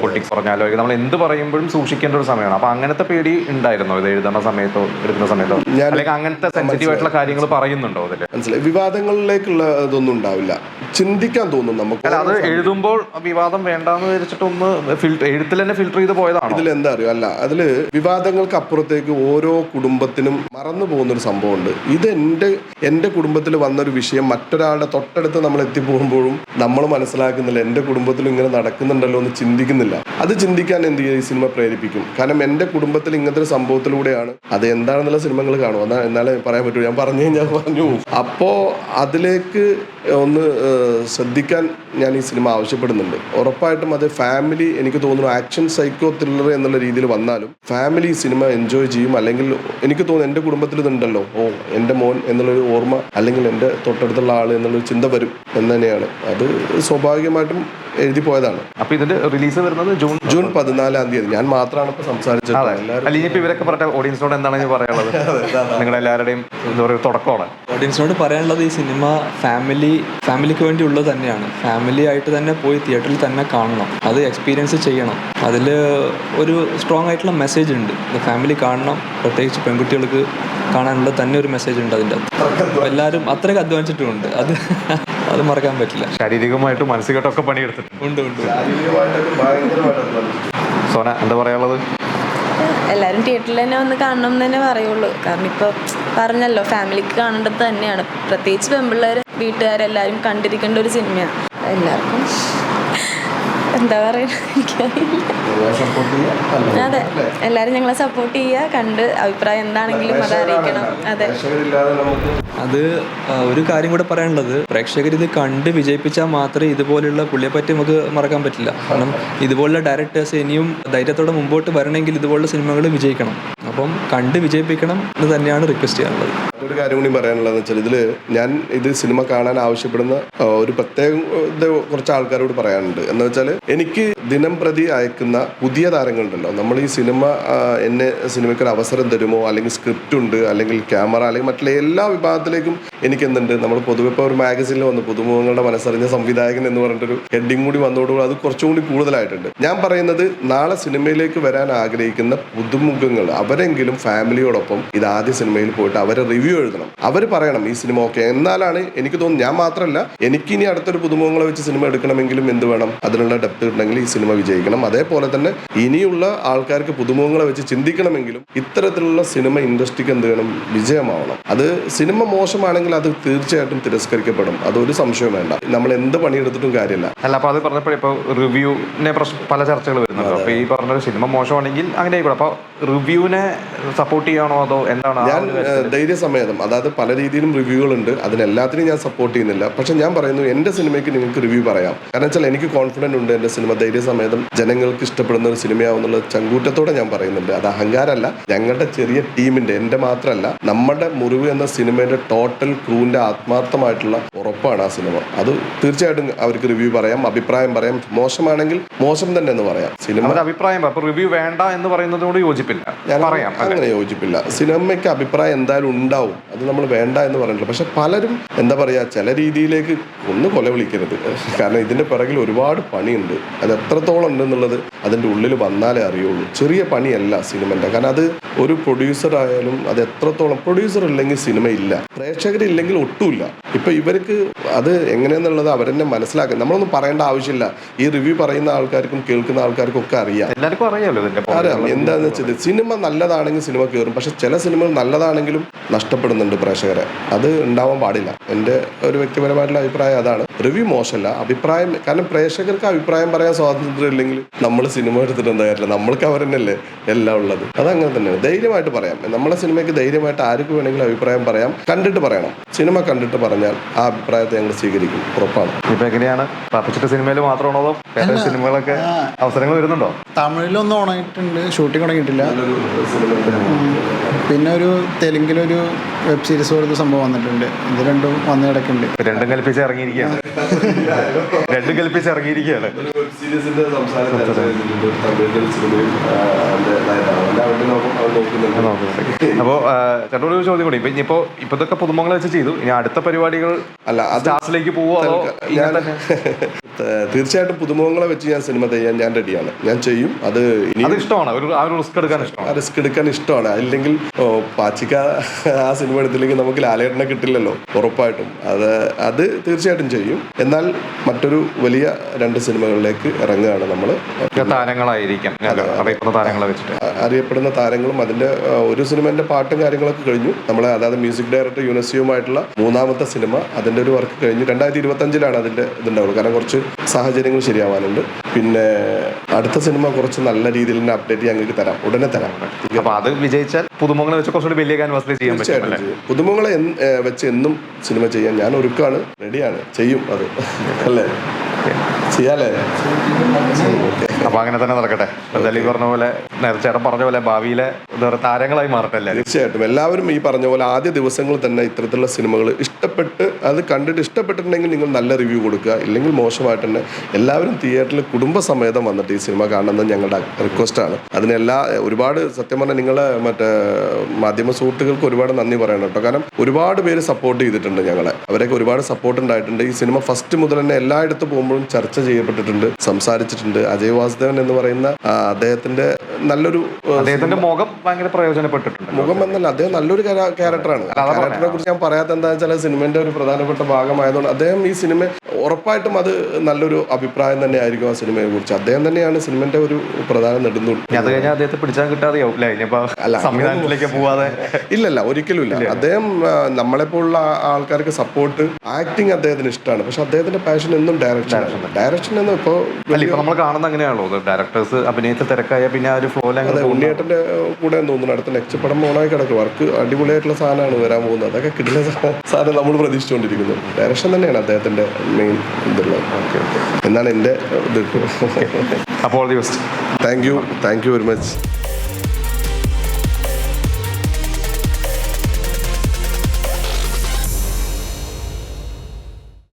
പൊളിറ്റിക്സ് പറഞ്ഞാലോ നമ്മൾ എന്ത് പറയുമ്പോഴും സൂക്ഷിക്കേണ്ട ഒരു സമയമാണ്. അപ്പൊ അങ്ങനത്തെ പേടി ഉണ്ടായിരുന്നോ? ഇത് എഴുതുന്ന സമയത്തോ എടുക്കുന്ന സമയത്തോ? അല്ലെങ്കിൽ അങ്ങനത്തെ സെൻസിറ്റീവ് ആയിട്ടുള്ള കാര്യങ്ങൾ പറയുന്നുണ്ടോ അതിൽ? മനസ്സിലായി. വിവാദങ്ങളിലേക്കുള്ള ഇതൊന്നും ഉണ്ടാവില്ല. ചിന്തിക്കാൻ തോന്നും നമുക്ക്. അല്ല അത് എഴുതുമ്പോൾ വിവാദം വേണ്ടാന്ന് വിചാരിച്ചിട്ട് ഒന്ന് ഫിൽട്ടർ എഴുത്തിൽ തന്നെ ഫിൽട്ടർ ചെയ്ത് പോയതാണ്? ഇതിൽ എന്താ അറിയോ? അല്ല അതിൽ വിവാദങ്ങൾക്ക് അപ്പുറത്തേക്ക് ഓരോ കുടുംബത്തിനും മറന്നു പോകുന്ന ഒരു സംഭവമുണ്ട്. ഇത് എന്റെ എന്റെ കുടുംബത്തിൽ വന്നൊരു വിഷയം മറ്റൊരാളുടെ തൊട്ടടുത്ത് നമ്മൾ എത്തിപ്പോകുമ്പോഴും നമ്മൾ മനസ്സിലാക്കുന്നില്ല എന്റെ കുടുംബത്തിലും ഇങ്ങനെ നടക്കുന്നുണ്ടല്ലോ എന്ന് ചിന്തിക്കുന്നില്ല. അത് ചിന്തിക്കാൻ എന്ത് ചെയ്യും? ഈ സിനിമ പ്രേരിപ്പിക്കും. കാരണം എന്റെ കുടുംബത്തിൽ ഇങ്ങനത്തെ ഒരു സംഭവത്തിലൂടെയാണ് അത് എന്താണെന്നുള്ള സിനിമകൾ കാണും. എന്നാൽ എന്നാലേ പറയാൻ പറ്റൂ. ഞാൻ പറഞ്ഞു കഴിഞ്ഞാൽ പറഞ്ഞു അപ്പോൾ അപ്പോ അതിലേക്ക് ഒന്ന് ശ്രദ്ധിക്കാൻ ഞാൻ ഈ സിനിമ ആവശ്യപ്പെടുന്നുണ്ട്. ഉറപ്പായിട്ടും അത് ഫാമിലി എനിക്ക് തോന്നുന്നു ആക്ഷൻ സൈക്കോ ത്രില്ലർ എന്നുള്ള രീതിയിൽ വന്നാലും ഫാമിലി സിനിമ എൻജോയ് ചെയ്യും. അല്ലെങ്കിൽ എനിക്ക് തോന്നുന്നു എന്റെ കുടുംബത്തിൽ ഇതുണ്ടല്ലോ. ഓ എന്റെ മോൻ എന്നുള്ളൊരു ഓർമ്മ അല്ലെങ്കിൽ എന്റെ തൊട്ടടുത്തുള്ള ആൾ എന്നുള്ളൊരു ചിന്ത വരും എന്ന് തന്നെയാണ് അത് സ്വാഭാവികമായിട്ടും എഴുതി പോയതാണ്. അപ്പൊ ഇതിന്റെ റിലീസ് വരുന്നത് ജൂൺ ജൂൺ പതിനാലാം തീയതി. ഞാൻ മാത്രമാണ് സംസാരിച്ചത്. എല്ലാവരും ഇപ്പൊ ഇവരൊക്കെ പറഞ്ഞ ഓഡിയൻസിനോട് എന്താണ് പറയാനുള്ളത്? എന്താ പറയുക തുടക്കമാണ്. ഓഡിയൻസിനോട് പറയാനുള്ളത് ഈ സിനിമ ഫാമിലി ഫാമിലിക്ക് വേണ്ടി ഉള്ളത് തന്നെയാണ്. ഫാമിലി ആയിട്ട് തന്നെ പോയി തിയേറ്ററിൽ തന്നെ കാണണം. അത് എക്സ്പീരിയൻസ് ചെയ്യണം. അതിൽ ഒരു സ്ട്രോങ് ആയിട്ടുള്ള മെസ്സേജ് ഉണ്ട്. ഫാമിലി കാണണം. പ്രത്യേകിച്ച് പെൺകുട്ടികൾക്ക് കാണാനുള്ള തന്നെ ഒരു മെസ്സേജ് ഉണ്ട് അതിന്റെ എല്ലാവരും അത്രയ്ക്ക് അധ്വാനിച്ചിട്ടുമുണ്ട് അത് അത് മറക്കാൻ പറ്റില്ല. ശാരീരികമായിട്ടും മനസ്സിലോട്ടൊക്കെ പണിയെടുത്തിട്ടുണ്ട്. ഉണ്ട് ഉണ്ട്. സോന എന്താ പറയാനുള്ളത്? എല്ലാവരും തിയേറ്ററിൽ തന്നെ വന്ന് കാണണം എന്ന് തന്നെ പറയുള്ളൂ. കാരണം ഇപ്പോൾ പറഞ്ഞല്ലോ ഫാമിലിക്ക് കാണേണ്ടത് തന്നെയാണ്. പ്രത്യേകിച്ച് പെമ്പിള്ളേർ വീട്ടുകാരെല്ലാവരും കണ്ടിരിക്കേണ്ട ഒരു സിനിമയാണ് എല്ലാവർക്കും എന്താ പറയുക എനിക്കറിയില്ല. അതെ. എല്ലാവരും ഞങ്ങളെ സപ്പോർട്ട് ചെയ്യുക കണ്ട് അഭിപ്രായം എന്താണെങ്കിലും അത്. അറിയിക്കണം അതെ അത് ഒരു കാര്യം കൂടെ പറയാനുള്ളത്. പ്രേക്ഷകർ ഇത് കണ്ട് വിജയിപ്പിച്ചാൽ മാത്രമേ ഇതുപോലുള്ള പുള്ളിയെപ്പറ്റി നമുക്ക് മറക്കാൻ പറ്റില്ല. കാരണം ഇതുപോലുള്ള ഡയറക്ടേഴ്സ് ഇനിയും ധൈര്യത്തോടെ മുമ്പോട്ട് വരണമെങ്കിൽ ഇതുപോലുള്ള സിനിമകൾ വിജയിക്കണം. അപ്പം കണ്ട് വിജയിപ്പിക്കണം എന്ന് തന്നെയാണ് റിക്വസ്റ്റ് ചെയ്യാനുള്ളത്. മറ്റൊരു കാര്യം കൂടി പറയാനുള്ളതെന്ന് വെച്ചാൽ ഇതിൽ ഞാൻ ഇത് സിനിമ കാണാൻ ആവശ്യപ്പെടുന്ന ഒരു പ്രത്യേക കുറച്ച് ആൾക്കാരോട് പറയാനുണ്ട്. എന്ന് വെച്ചാൽ എനിക്ക് ദിനം പ്രതി അയക്കുന്ന പുതിയ താരങ്ങളുണ്ടല്ലോ. നമ്മൾ ഈ സിനിമ എന്നെ സിനിമയ്ക്ക് ഒരു അവസരം തരുമോ? അല്ലെങ്കിൽ സ്ക്രിപ്റ്റ് ഉണ്ട് അല്ലെങ്കിൽ ക്യാമറ അല്ലെങ്കിൽ മറ്റുള്ള എല്ലാ വിഭാഗത്തിലേക്കും എനിക്ക് എന്തുണ്ട്? നമ്മൾ പൊതുവെ ഇപ്പോൾ ഒരു മാഗസിനിൽ വന്നു. പുതുമുഖങ്ങളുടെ മനസ്സറിഞ്ഞ സംവിധായകൻ എന്ന് പറഞ്ഞിട്ടൊരു ഹെഡിങ് കൂടി വന്നതോടുകൂടി അത് കുറച്ചും കൂടി കൂടുതലായിട്ടുണ്ട്. ഞാൻ പറയുന്നത് നാളെ സിനിമയിലേക്ക് വരാൻ ആഗ്രഹിക്കുന്ന പുതുമുഖങ്ങൾ അവരെങ്കിലും ഫാമിലിയോടൊപ്പം ഇത് ആദ്യ സിനിമയിൽ പോയിട്ട് അവരെ റിവ്യൂ എഴുതണം. അവർ പറയണം ഈ സിനിമ ഓക്കെ. എന്നാലാണ് എനിക്ക് തോന്നുന്നു ഞാൻ മാത്രമല്ല എനിക്ക് ഇനി അടുത്തൊരു പുതുമുഖങ്ങളെ വെച്ച് സിനിമ എടുക്കണമെങ്കിലും എന്ത് വേണം അതിനുള്ള ഡെപ്ത് ഉണ്ടെങ്കിൽ ഈ സിനിമ വിജയിക്കണം. അതേപോലെ തന്നെ ഇനിയുള്ള ആൾക്കാർക്ക് പുതുമുഖങ്ങളെ വെച്ച് ചിന്തിക്കണമെങ്കിലും ഇത്തരത്തിലുള്ള സിനിമ ഇൻഡസ്ട്രിക്ക് എന്ത് വേണം? വിജയമാവണം. അത് സിനിമ മോശമാണെങ്കിൽ അത് തീർച്ചയായിട്ടും തിരസ്കരിക്കപ്പെടും. അതൊരു സംശയം വേണ്ട. നമ്മൾ എന്ത് പണിയെടുത്തിട്ടും കാര്യമല്ല. അല്ല അപ്പൊ അത് പറഞ്ഞപ്പോൾ ഇപ്പൊ പല ചർച്ചകൾ വരുന്നുണ്ട് അപ്പൊ ഈ പറഞ്ഞൊരു സിനിമ മോശമാണെങ്കിൽ അങ്ങനെ ആയിക്കോട്ടെ അപ്പൊ റിവ്യൂവിനെ സപ്പോർട്ട് ചെയ്യാണോ അതോ എന്താണ് ഞാൻ ധൈര്യസമേതം. അതായത് പല രീതിയിലും റിവ്യൂകളുണ്ട്. അതിനെല്ലാത്തിനും ഞാൻ സപ്പോർട്ട് ചെയ്യുന്നില്ല. പക്ഷെ ഞാൻ പറയുന്നു എന്റെ സിനിമയ്ക്ക് നിങ്ങൾക്ക് റിവ്യൂ പറയാം. കാരണം വെച്ചാൽ എനിക്ക് കോൺഫിഡന്റ് ഉണ്ട് എന്റെ സിനിമ ധൈര്യസമേതം ജനങ്ങൾക്ക് ഇഷ്ടപ്പെടുന്ന ഒരു സിനിമയാവുന്നുള്ള ചങ്കൂറ്റത്തോടെ ഞാൻ പറയുന്നുണ്ട്. അത് അഹങ്കാരമല്ല. ഞങ്ങളുടെ ചെറിയ ടീമിന്റെ എന്റെ മാത്രമല്ല നമ്മുടെ മുറിവ് എന്ന സിനിമയുടെ ടോട്ടൽ ക്രൂവിന്റെ ആത്മാർത്ഥമായിട്ടുള്ള ഉറപ്പാണ് ആ സിനിമ. അത് തീർച്ചയായിട്ടും അവർക്ക് റിവ്യൂ പറയാം അഭിപ്രായം പറയാം. മോശമാണെങ്കിൽ മോശം തന്നെ എന്ന് പറയാം. സിനിമ ഒരു അഭിപ്രായം അപ്പൊ റിവ്യൂ വേണ്ട എന്ന് പറയുന്നതിനോട് യോജിപ്പില്ല. പറയാം അങ്ങനെ യോജിപ്പില്ല. സിനിമയ്ക്ക് അഭിപ്രായം എന്തായാലും ഉണ്ടാവും. അത് നമ്മൾ വേണ്ട എന്ന് പറഞ്ഞില്ല പക്ഷെ പലരും എന്താ പറയാ ചില രീതിയിലേക്ക് ഒന്ന് കൊല വിളിക്കരുത്. കാരണം ഇതിന്റെ പിറകിൽ ഒരുപാട് പണിയുണ്ട്. അത് എത്രത്തോളം ഉണ്ടെന്നുള്ളത് അതിന്റെ ഉള്ളിൽ വന്നാലേ അറിയുള്ളൂ. ചെറിയ പണിയല്ല സിനിമന്റെ. കാരണം അത് ഒരു പ്രൊഡ്യൂസർ ആയാലും അത് എത്രത്തോളം പ്രൊഡ്യൂസർ ഇല്ലെങ്കിൽ സിനിമ ഇല്ല. പ്രേക്ഷകരില്ലെങ്കിൽ ഒട്ടുമില്ല. ഇപ്പൊ ഇവർക്ക് അത് എങ്ങനെയെന്നുള്ളത് അവരെന്നെ മനസ്സിലാക്കുക നമ്മളൊന്നും പറയേണ്ട ആവശ്യമില്ല. ഈ റിവ്യൂ പറയുന്ന ആൾക്കാർക്കും കേൾക്കുന്ന ആൾക്കാർക്കും ഒക്കെ അറിയാം. എല്ലാവർക്കും അറിയാമല്ലോ അറിയാം. എന്താന്ന് വെച്ചാൽ സിനിമ നല്ലതാണെങ്കിൽ സിനിമ കയറും. പക്ഷെ ചില സിനിമകൾ നല്ലതാണെങ്കിലും നഷ്ടപ്പെടുന്നുണ്ട് പ്രേക്ഷകരെ. അത് ഉണ്ടാവാൻ പാടില്ല. എന്റെ ഒരു വ്യക്തിപരമായിട്ടുള്ള അഭിപ്രായം അതാണ്. റിവ്യൂ മോശമല്ല. അഭിപ്രായം കാരണം പ്രേക്ഷകർക്ക് അഭിപ്രായം പറയാൻ സ്വാതന്ത്ര്യം ഇല്ലെങ്കിൽ നമ്മൾ സിനിമ എടുത്തിട്ട് എന്താ കാര്യമില്ല? നമ്മൾക്ക് അവർ തന്നെയല്ലേ എല്ലാം ഉള്ളത്. അതങ്ങനെ തന്നെയാണ്. ധൈര്യമായിട്ട് പറയാം. നമ്മളെ സിനിമയ്ക്ക് ധൈര്യമായിട്ട് ആർക്ക് വേണമെങ്കിലും അഭിപ്രായം പറയാം. കണ്ടിട്ട് പറയണം. സിനിമ കണ്ടിട്ട് പറഞ്ഞാൽ ആ അഭിപ്രായത്തെ ഞങ്ങൾ സ്വീകരിക്കും. ഉറപ്പാണ്. ഇപ്പൊ എങ്ങനെയാണ്? സിനിമയിൽ മാത്രമാണോ സിനിമകളൊക്കെ അവസരങ്ങൾ വരുന്നുണ്ടോ തമിഴിലൊന്നും ഉണങ്ങിയിട്ടുണ്ട് ഷൂട്ടിംഗ് തുടങ്ങിയിട്ടില്ല പിന്നെ ഒരു തെലുങ്കിലൊരു വെബ് സീരീസ് പോലത്തെ സംഭവം വന്നിട്ടുണ്ട്. ഇത് രണ്ടും വന്ന് കിടക്കുന്നുണ്ട്. രണ്ടും കൽപ്പിച്ച് ഇറങ്ങിയിരിക്കുകയാണ്. രണ്ടും കൽപ്പിച്ച് ഇറങ്ങിയിരിക്കുകയാണ്. അപ്പോ ചേട്ടനോട് ഒരു ചോദ്യം കൂടി. ഇപ്പൊ ഇനിയിപ്പോ ഇപ്പൊ ഇതൊക്കെ പുതുമങ്ങൾ വെച്ച് ചെയ്തു. ഇനി അടുത്ത പരിപാടികൾ അല്ല അത് സ്റ്റാർസിലേക്ക് പോവോ അതോ തീർച്ചയായിട്ടും പുതുമുഖങ്ങളെ വെച്ച് ഞാൻ സിനിമ ചെയ്യാൻ ഞാൻ റെഡിയാണ്. ഞാൻ ചെയ്യും. അത് ഇഷ്ടമാണ്. റിസ്ക് എടുക്കാൻ ഇഷ്ടമാണ്. റിസ്ക് എടുക്കാൻ ഇഷ്ടമാണ്. അല്ലെങ്കിൽ പാച്ചിക്ക ആ സിനിമ എടുത്തില്ലെങ്കിൽ നമുക്ക് ലാലേട്ടനെ കിട്ടില്ലല്ലോ ഉറപ്പായിട്ടും. അത് അത് തീർച്ചയായിട്ടും ചെയ്യും. എന്നാൽ മറ്റൊരു വലിയ രണ്ട് സിനിമകളിലേക്ക് ഇറങ്ങുകയാണ് നമ്മൾ താരങ്ങളായിരിക്കും. അറിയപ്പെടുന്ന താരങ്ങളെ വെച്ചിട്ട്. അറിയപ്പെടുന്ന താരങ്ങളും അതിന്റെ ഒരു സിനിമന്റെ പാട്ടും കാര്യങ്ങളൊക്കെ കഴിഞ്ഞു. നമ്മളെ അതായത് മ്യൂസിക് ഡയറക്ടർ യുനെസിയുമായിട്ടുള്ള മൂന്നാമത്തെ സിനിമ അതിന്റെ ഒരു വർക്ക് കഴിഞ്ഞു. രണ്ടായിരത്തി ഇരുപത്തി അഞ്ചിലാണ് അതിന്റെ ഇതുണ്ടാവുള്ളൂ. കാരണം കുറച്ച് സാഹചര്യങ്ങൾ ശരിയാവാനുണ്ട്. പിന്നെ അടുത്ത സിനിമ കുറച്ച് നല്ല രീതിയിൽ തന്നെ അപ്ഡേറ്റ് ഞങ്ങൾക്ക് തരാം. ഉടനെ തരാം. അപ്പൊ അത് വിജയിച്ചാൽ പുതുമങ്ങളെ വെച്ച് കുറച്ചുകൂടി വലിയ ക്യാൻവാസിൽ ചെയ്യാൻ പറ്റും വെച്ച് എന്നും സിനിമ ചെയ്യാൻ ഞാൻ ഒരുക്കാണ്. റെഡിയാണ്. ചെയ്യും അത്. അല്ലേ? ചെയ്യാലേ ഓക്കെ. അപ്പൊ അങ്ങനെ തന്നെ നടക്കട്ടെ. എന്തായാലും പറഞ്ഞ പോലെ നേരത്തെ പറഞ്ഞ പോലെ ഭാവിയിലെ താരങ്ങളായി മാറട്ടെ എല്ലാവരും തീർച്ചയായിട്ടും. എല്ലാവരും ഈ പറഞ്ഞ പോലെ ആദ്യ ദിവസങ്ങളിൽ തന്നെ ഇത്തരത്തിലുള്ള സിനിമകൾ ഇഷ്ടപ്പെട്ട് അത് കണ്ടിട്ട് ഇഷ്ടപ്പെട്ടിട്ടുണ്ടെങ്കിൽ നിങ്ങൾ നല്ല റിവ്യൂ കൊടുക്കുക. ഇല്ലെങ്കിൽ മോശമായിട്ട് തന്നെ എല്ലാവരും തിയേറ്ററിൽ കുടുംബസമേതം വന്നിട്ട് ഈ സിനിമ കാണണമെന്ന് ഞങ്ങളുടെ റിക്വസ്റ്റ് ആണ്. അതിനെല്ലാ ഒരുപാട് സത്യം പറഞ്ഞാൽ നിങ്ങളെ മറ്റേ മാധ്യമ സുഹൃത്തുക്കൾക്ക് ഒരുപാട് നന്ദി പറയണം കേട്ടോ. കാരണം ഒരുപാട് പേര് സപ്പോർട്ട് ചെയ്തിട്ടുണ്ട് ഞങ്ങളെ. അവരൊക്കെ ഒരുപാട് സപ്പോർട്ട് ഉണ്ടായിട്ടുണ്ട്. ഈ സിനിമ ഫസ്റ്റ് മുതൽ തന്നെ എല്ലായിടത്തും പോകുമ്പോഴും ചർച്ച ചെയ്യപ്പെട്ടിട്ടുണ്ട് സംസാരിച്ചിട്ടുണ്ട്. അജയ് വാസുദേവൻ എന്ന് പറയുന്ന അദ്ദേഹത്തിന്റെ നല്ലൊരു അദ്ദേഹത്തിന്റെ മുഖം ഭയങ്കര പ്രയോജനപ്പെട്ടിട്ടുണ്ട്. മുഖം എന്നല്ല അദ്ദേഹം നല്ലൊരു ക്യാര- ക്യാരക്ടറാണ്. ക്യാരക്ടറിനെ കുറിച്ച് ഞാൻ പറയാത്ത എന്താ വെച്ചാൽ സിനിമന്റെ ഒരു പ്രധാനപ്പെട്ട ഭാഗമായതുകൊണ്ട് അദ്ദേഹം ഈ സിനിമ ഉറപ്പായിട്ടും അത് നല്ലൊരു അഭിപ്രായം തന്നെ ആയിരിക്കും ആ സിനിമയെ കുറിച്ച് അദ്ദേഹം തന്നെയാണ് സിനിമന്റെ ഒരു പ്രധാന നെടുന്നു ഇനി അത് കഴിഞ്ഞാൽ അദ്ദേഹത്തെ പിടിച്ചാൽ കിട്ടാതെയാവും സംവിധാനത്തിലേക്ക് പോവാതെ. ഇല്ലല്ല ഒരിക്കലും ഇല്ല. അദ്ദേഹം നമ്മളെ പോലുള്ള ആൾക്കാർക്ക് സപ്പോർട്ട് ആക്ടിങ് അദ്ദേഹത്തിന് ഇഷ്ടമാണ്. പക്ഷെ അദ്ദേഹത്തിന്റെ പാഷൻ എന്നും ഡയറക്ഷൻ ഡയറക്ഷൻ എന്ന് ഇപ്പോ അല്ല ഇപ്പൊ നമ്മൾ കാണുന്ന അങ്ങനെയാണല്ലോ ഡയറക്ടേഴ്സ് അഭിനയത്തിൽ തിരക്കായ പിന്നെ ആ ഒരു ഫ്ലോയിൽ അതെ അങ്ങനെ ഉണ്ണിയേട്ടന്റെ കൂടെ തോന്നുന്നു. അടുത്ത നെക്സ്റ്റ് പടം ഓണായി കിടക്കും. വർക്ക് അടിപൊളിയായിട്ടുള്ള സാധനമാണ് വരാൻ പോകുന്നത്. അതൊക്കെ കിട്ടുന്ന സാധനം നമ്മൾ പ്രതീക്ഷിച്ചുകൊണ്ടിരിക്കുന്നു. ഡയറക്ഷൻ തന്നെയാണ് അദ്ദേഹത്തിന്റെ മെയിൻ ഇതുള്ളത്. എന്നാണ് എന്റെ ഇത്. അപ്പോൾ all the best. Thank you thank you very much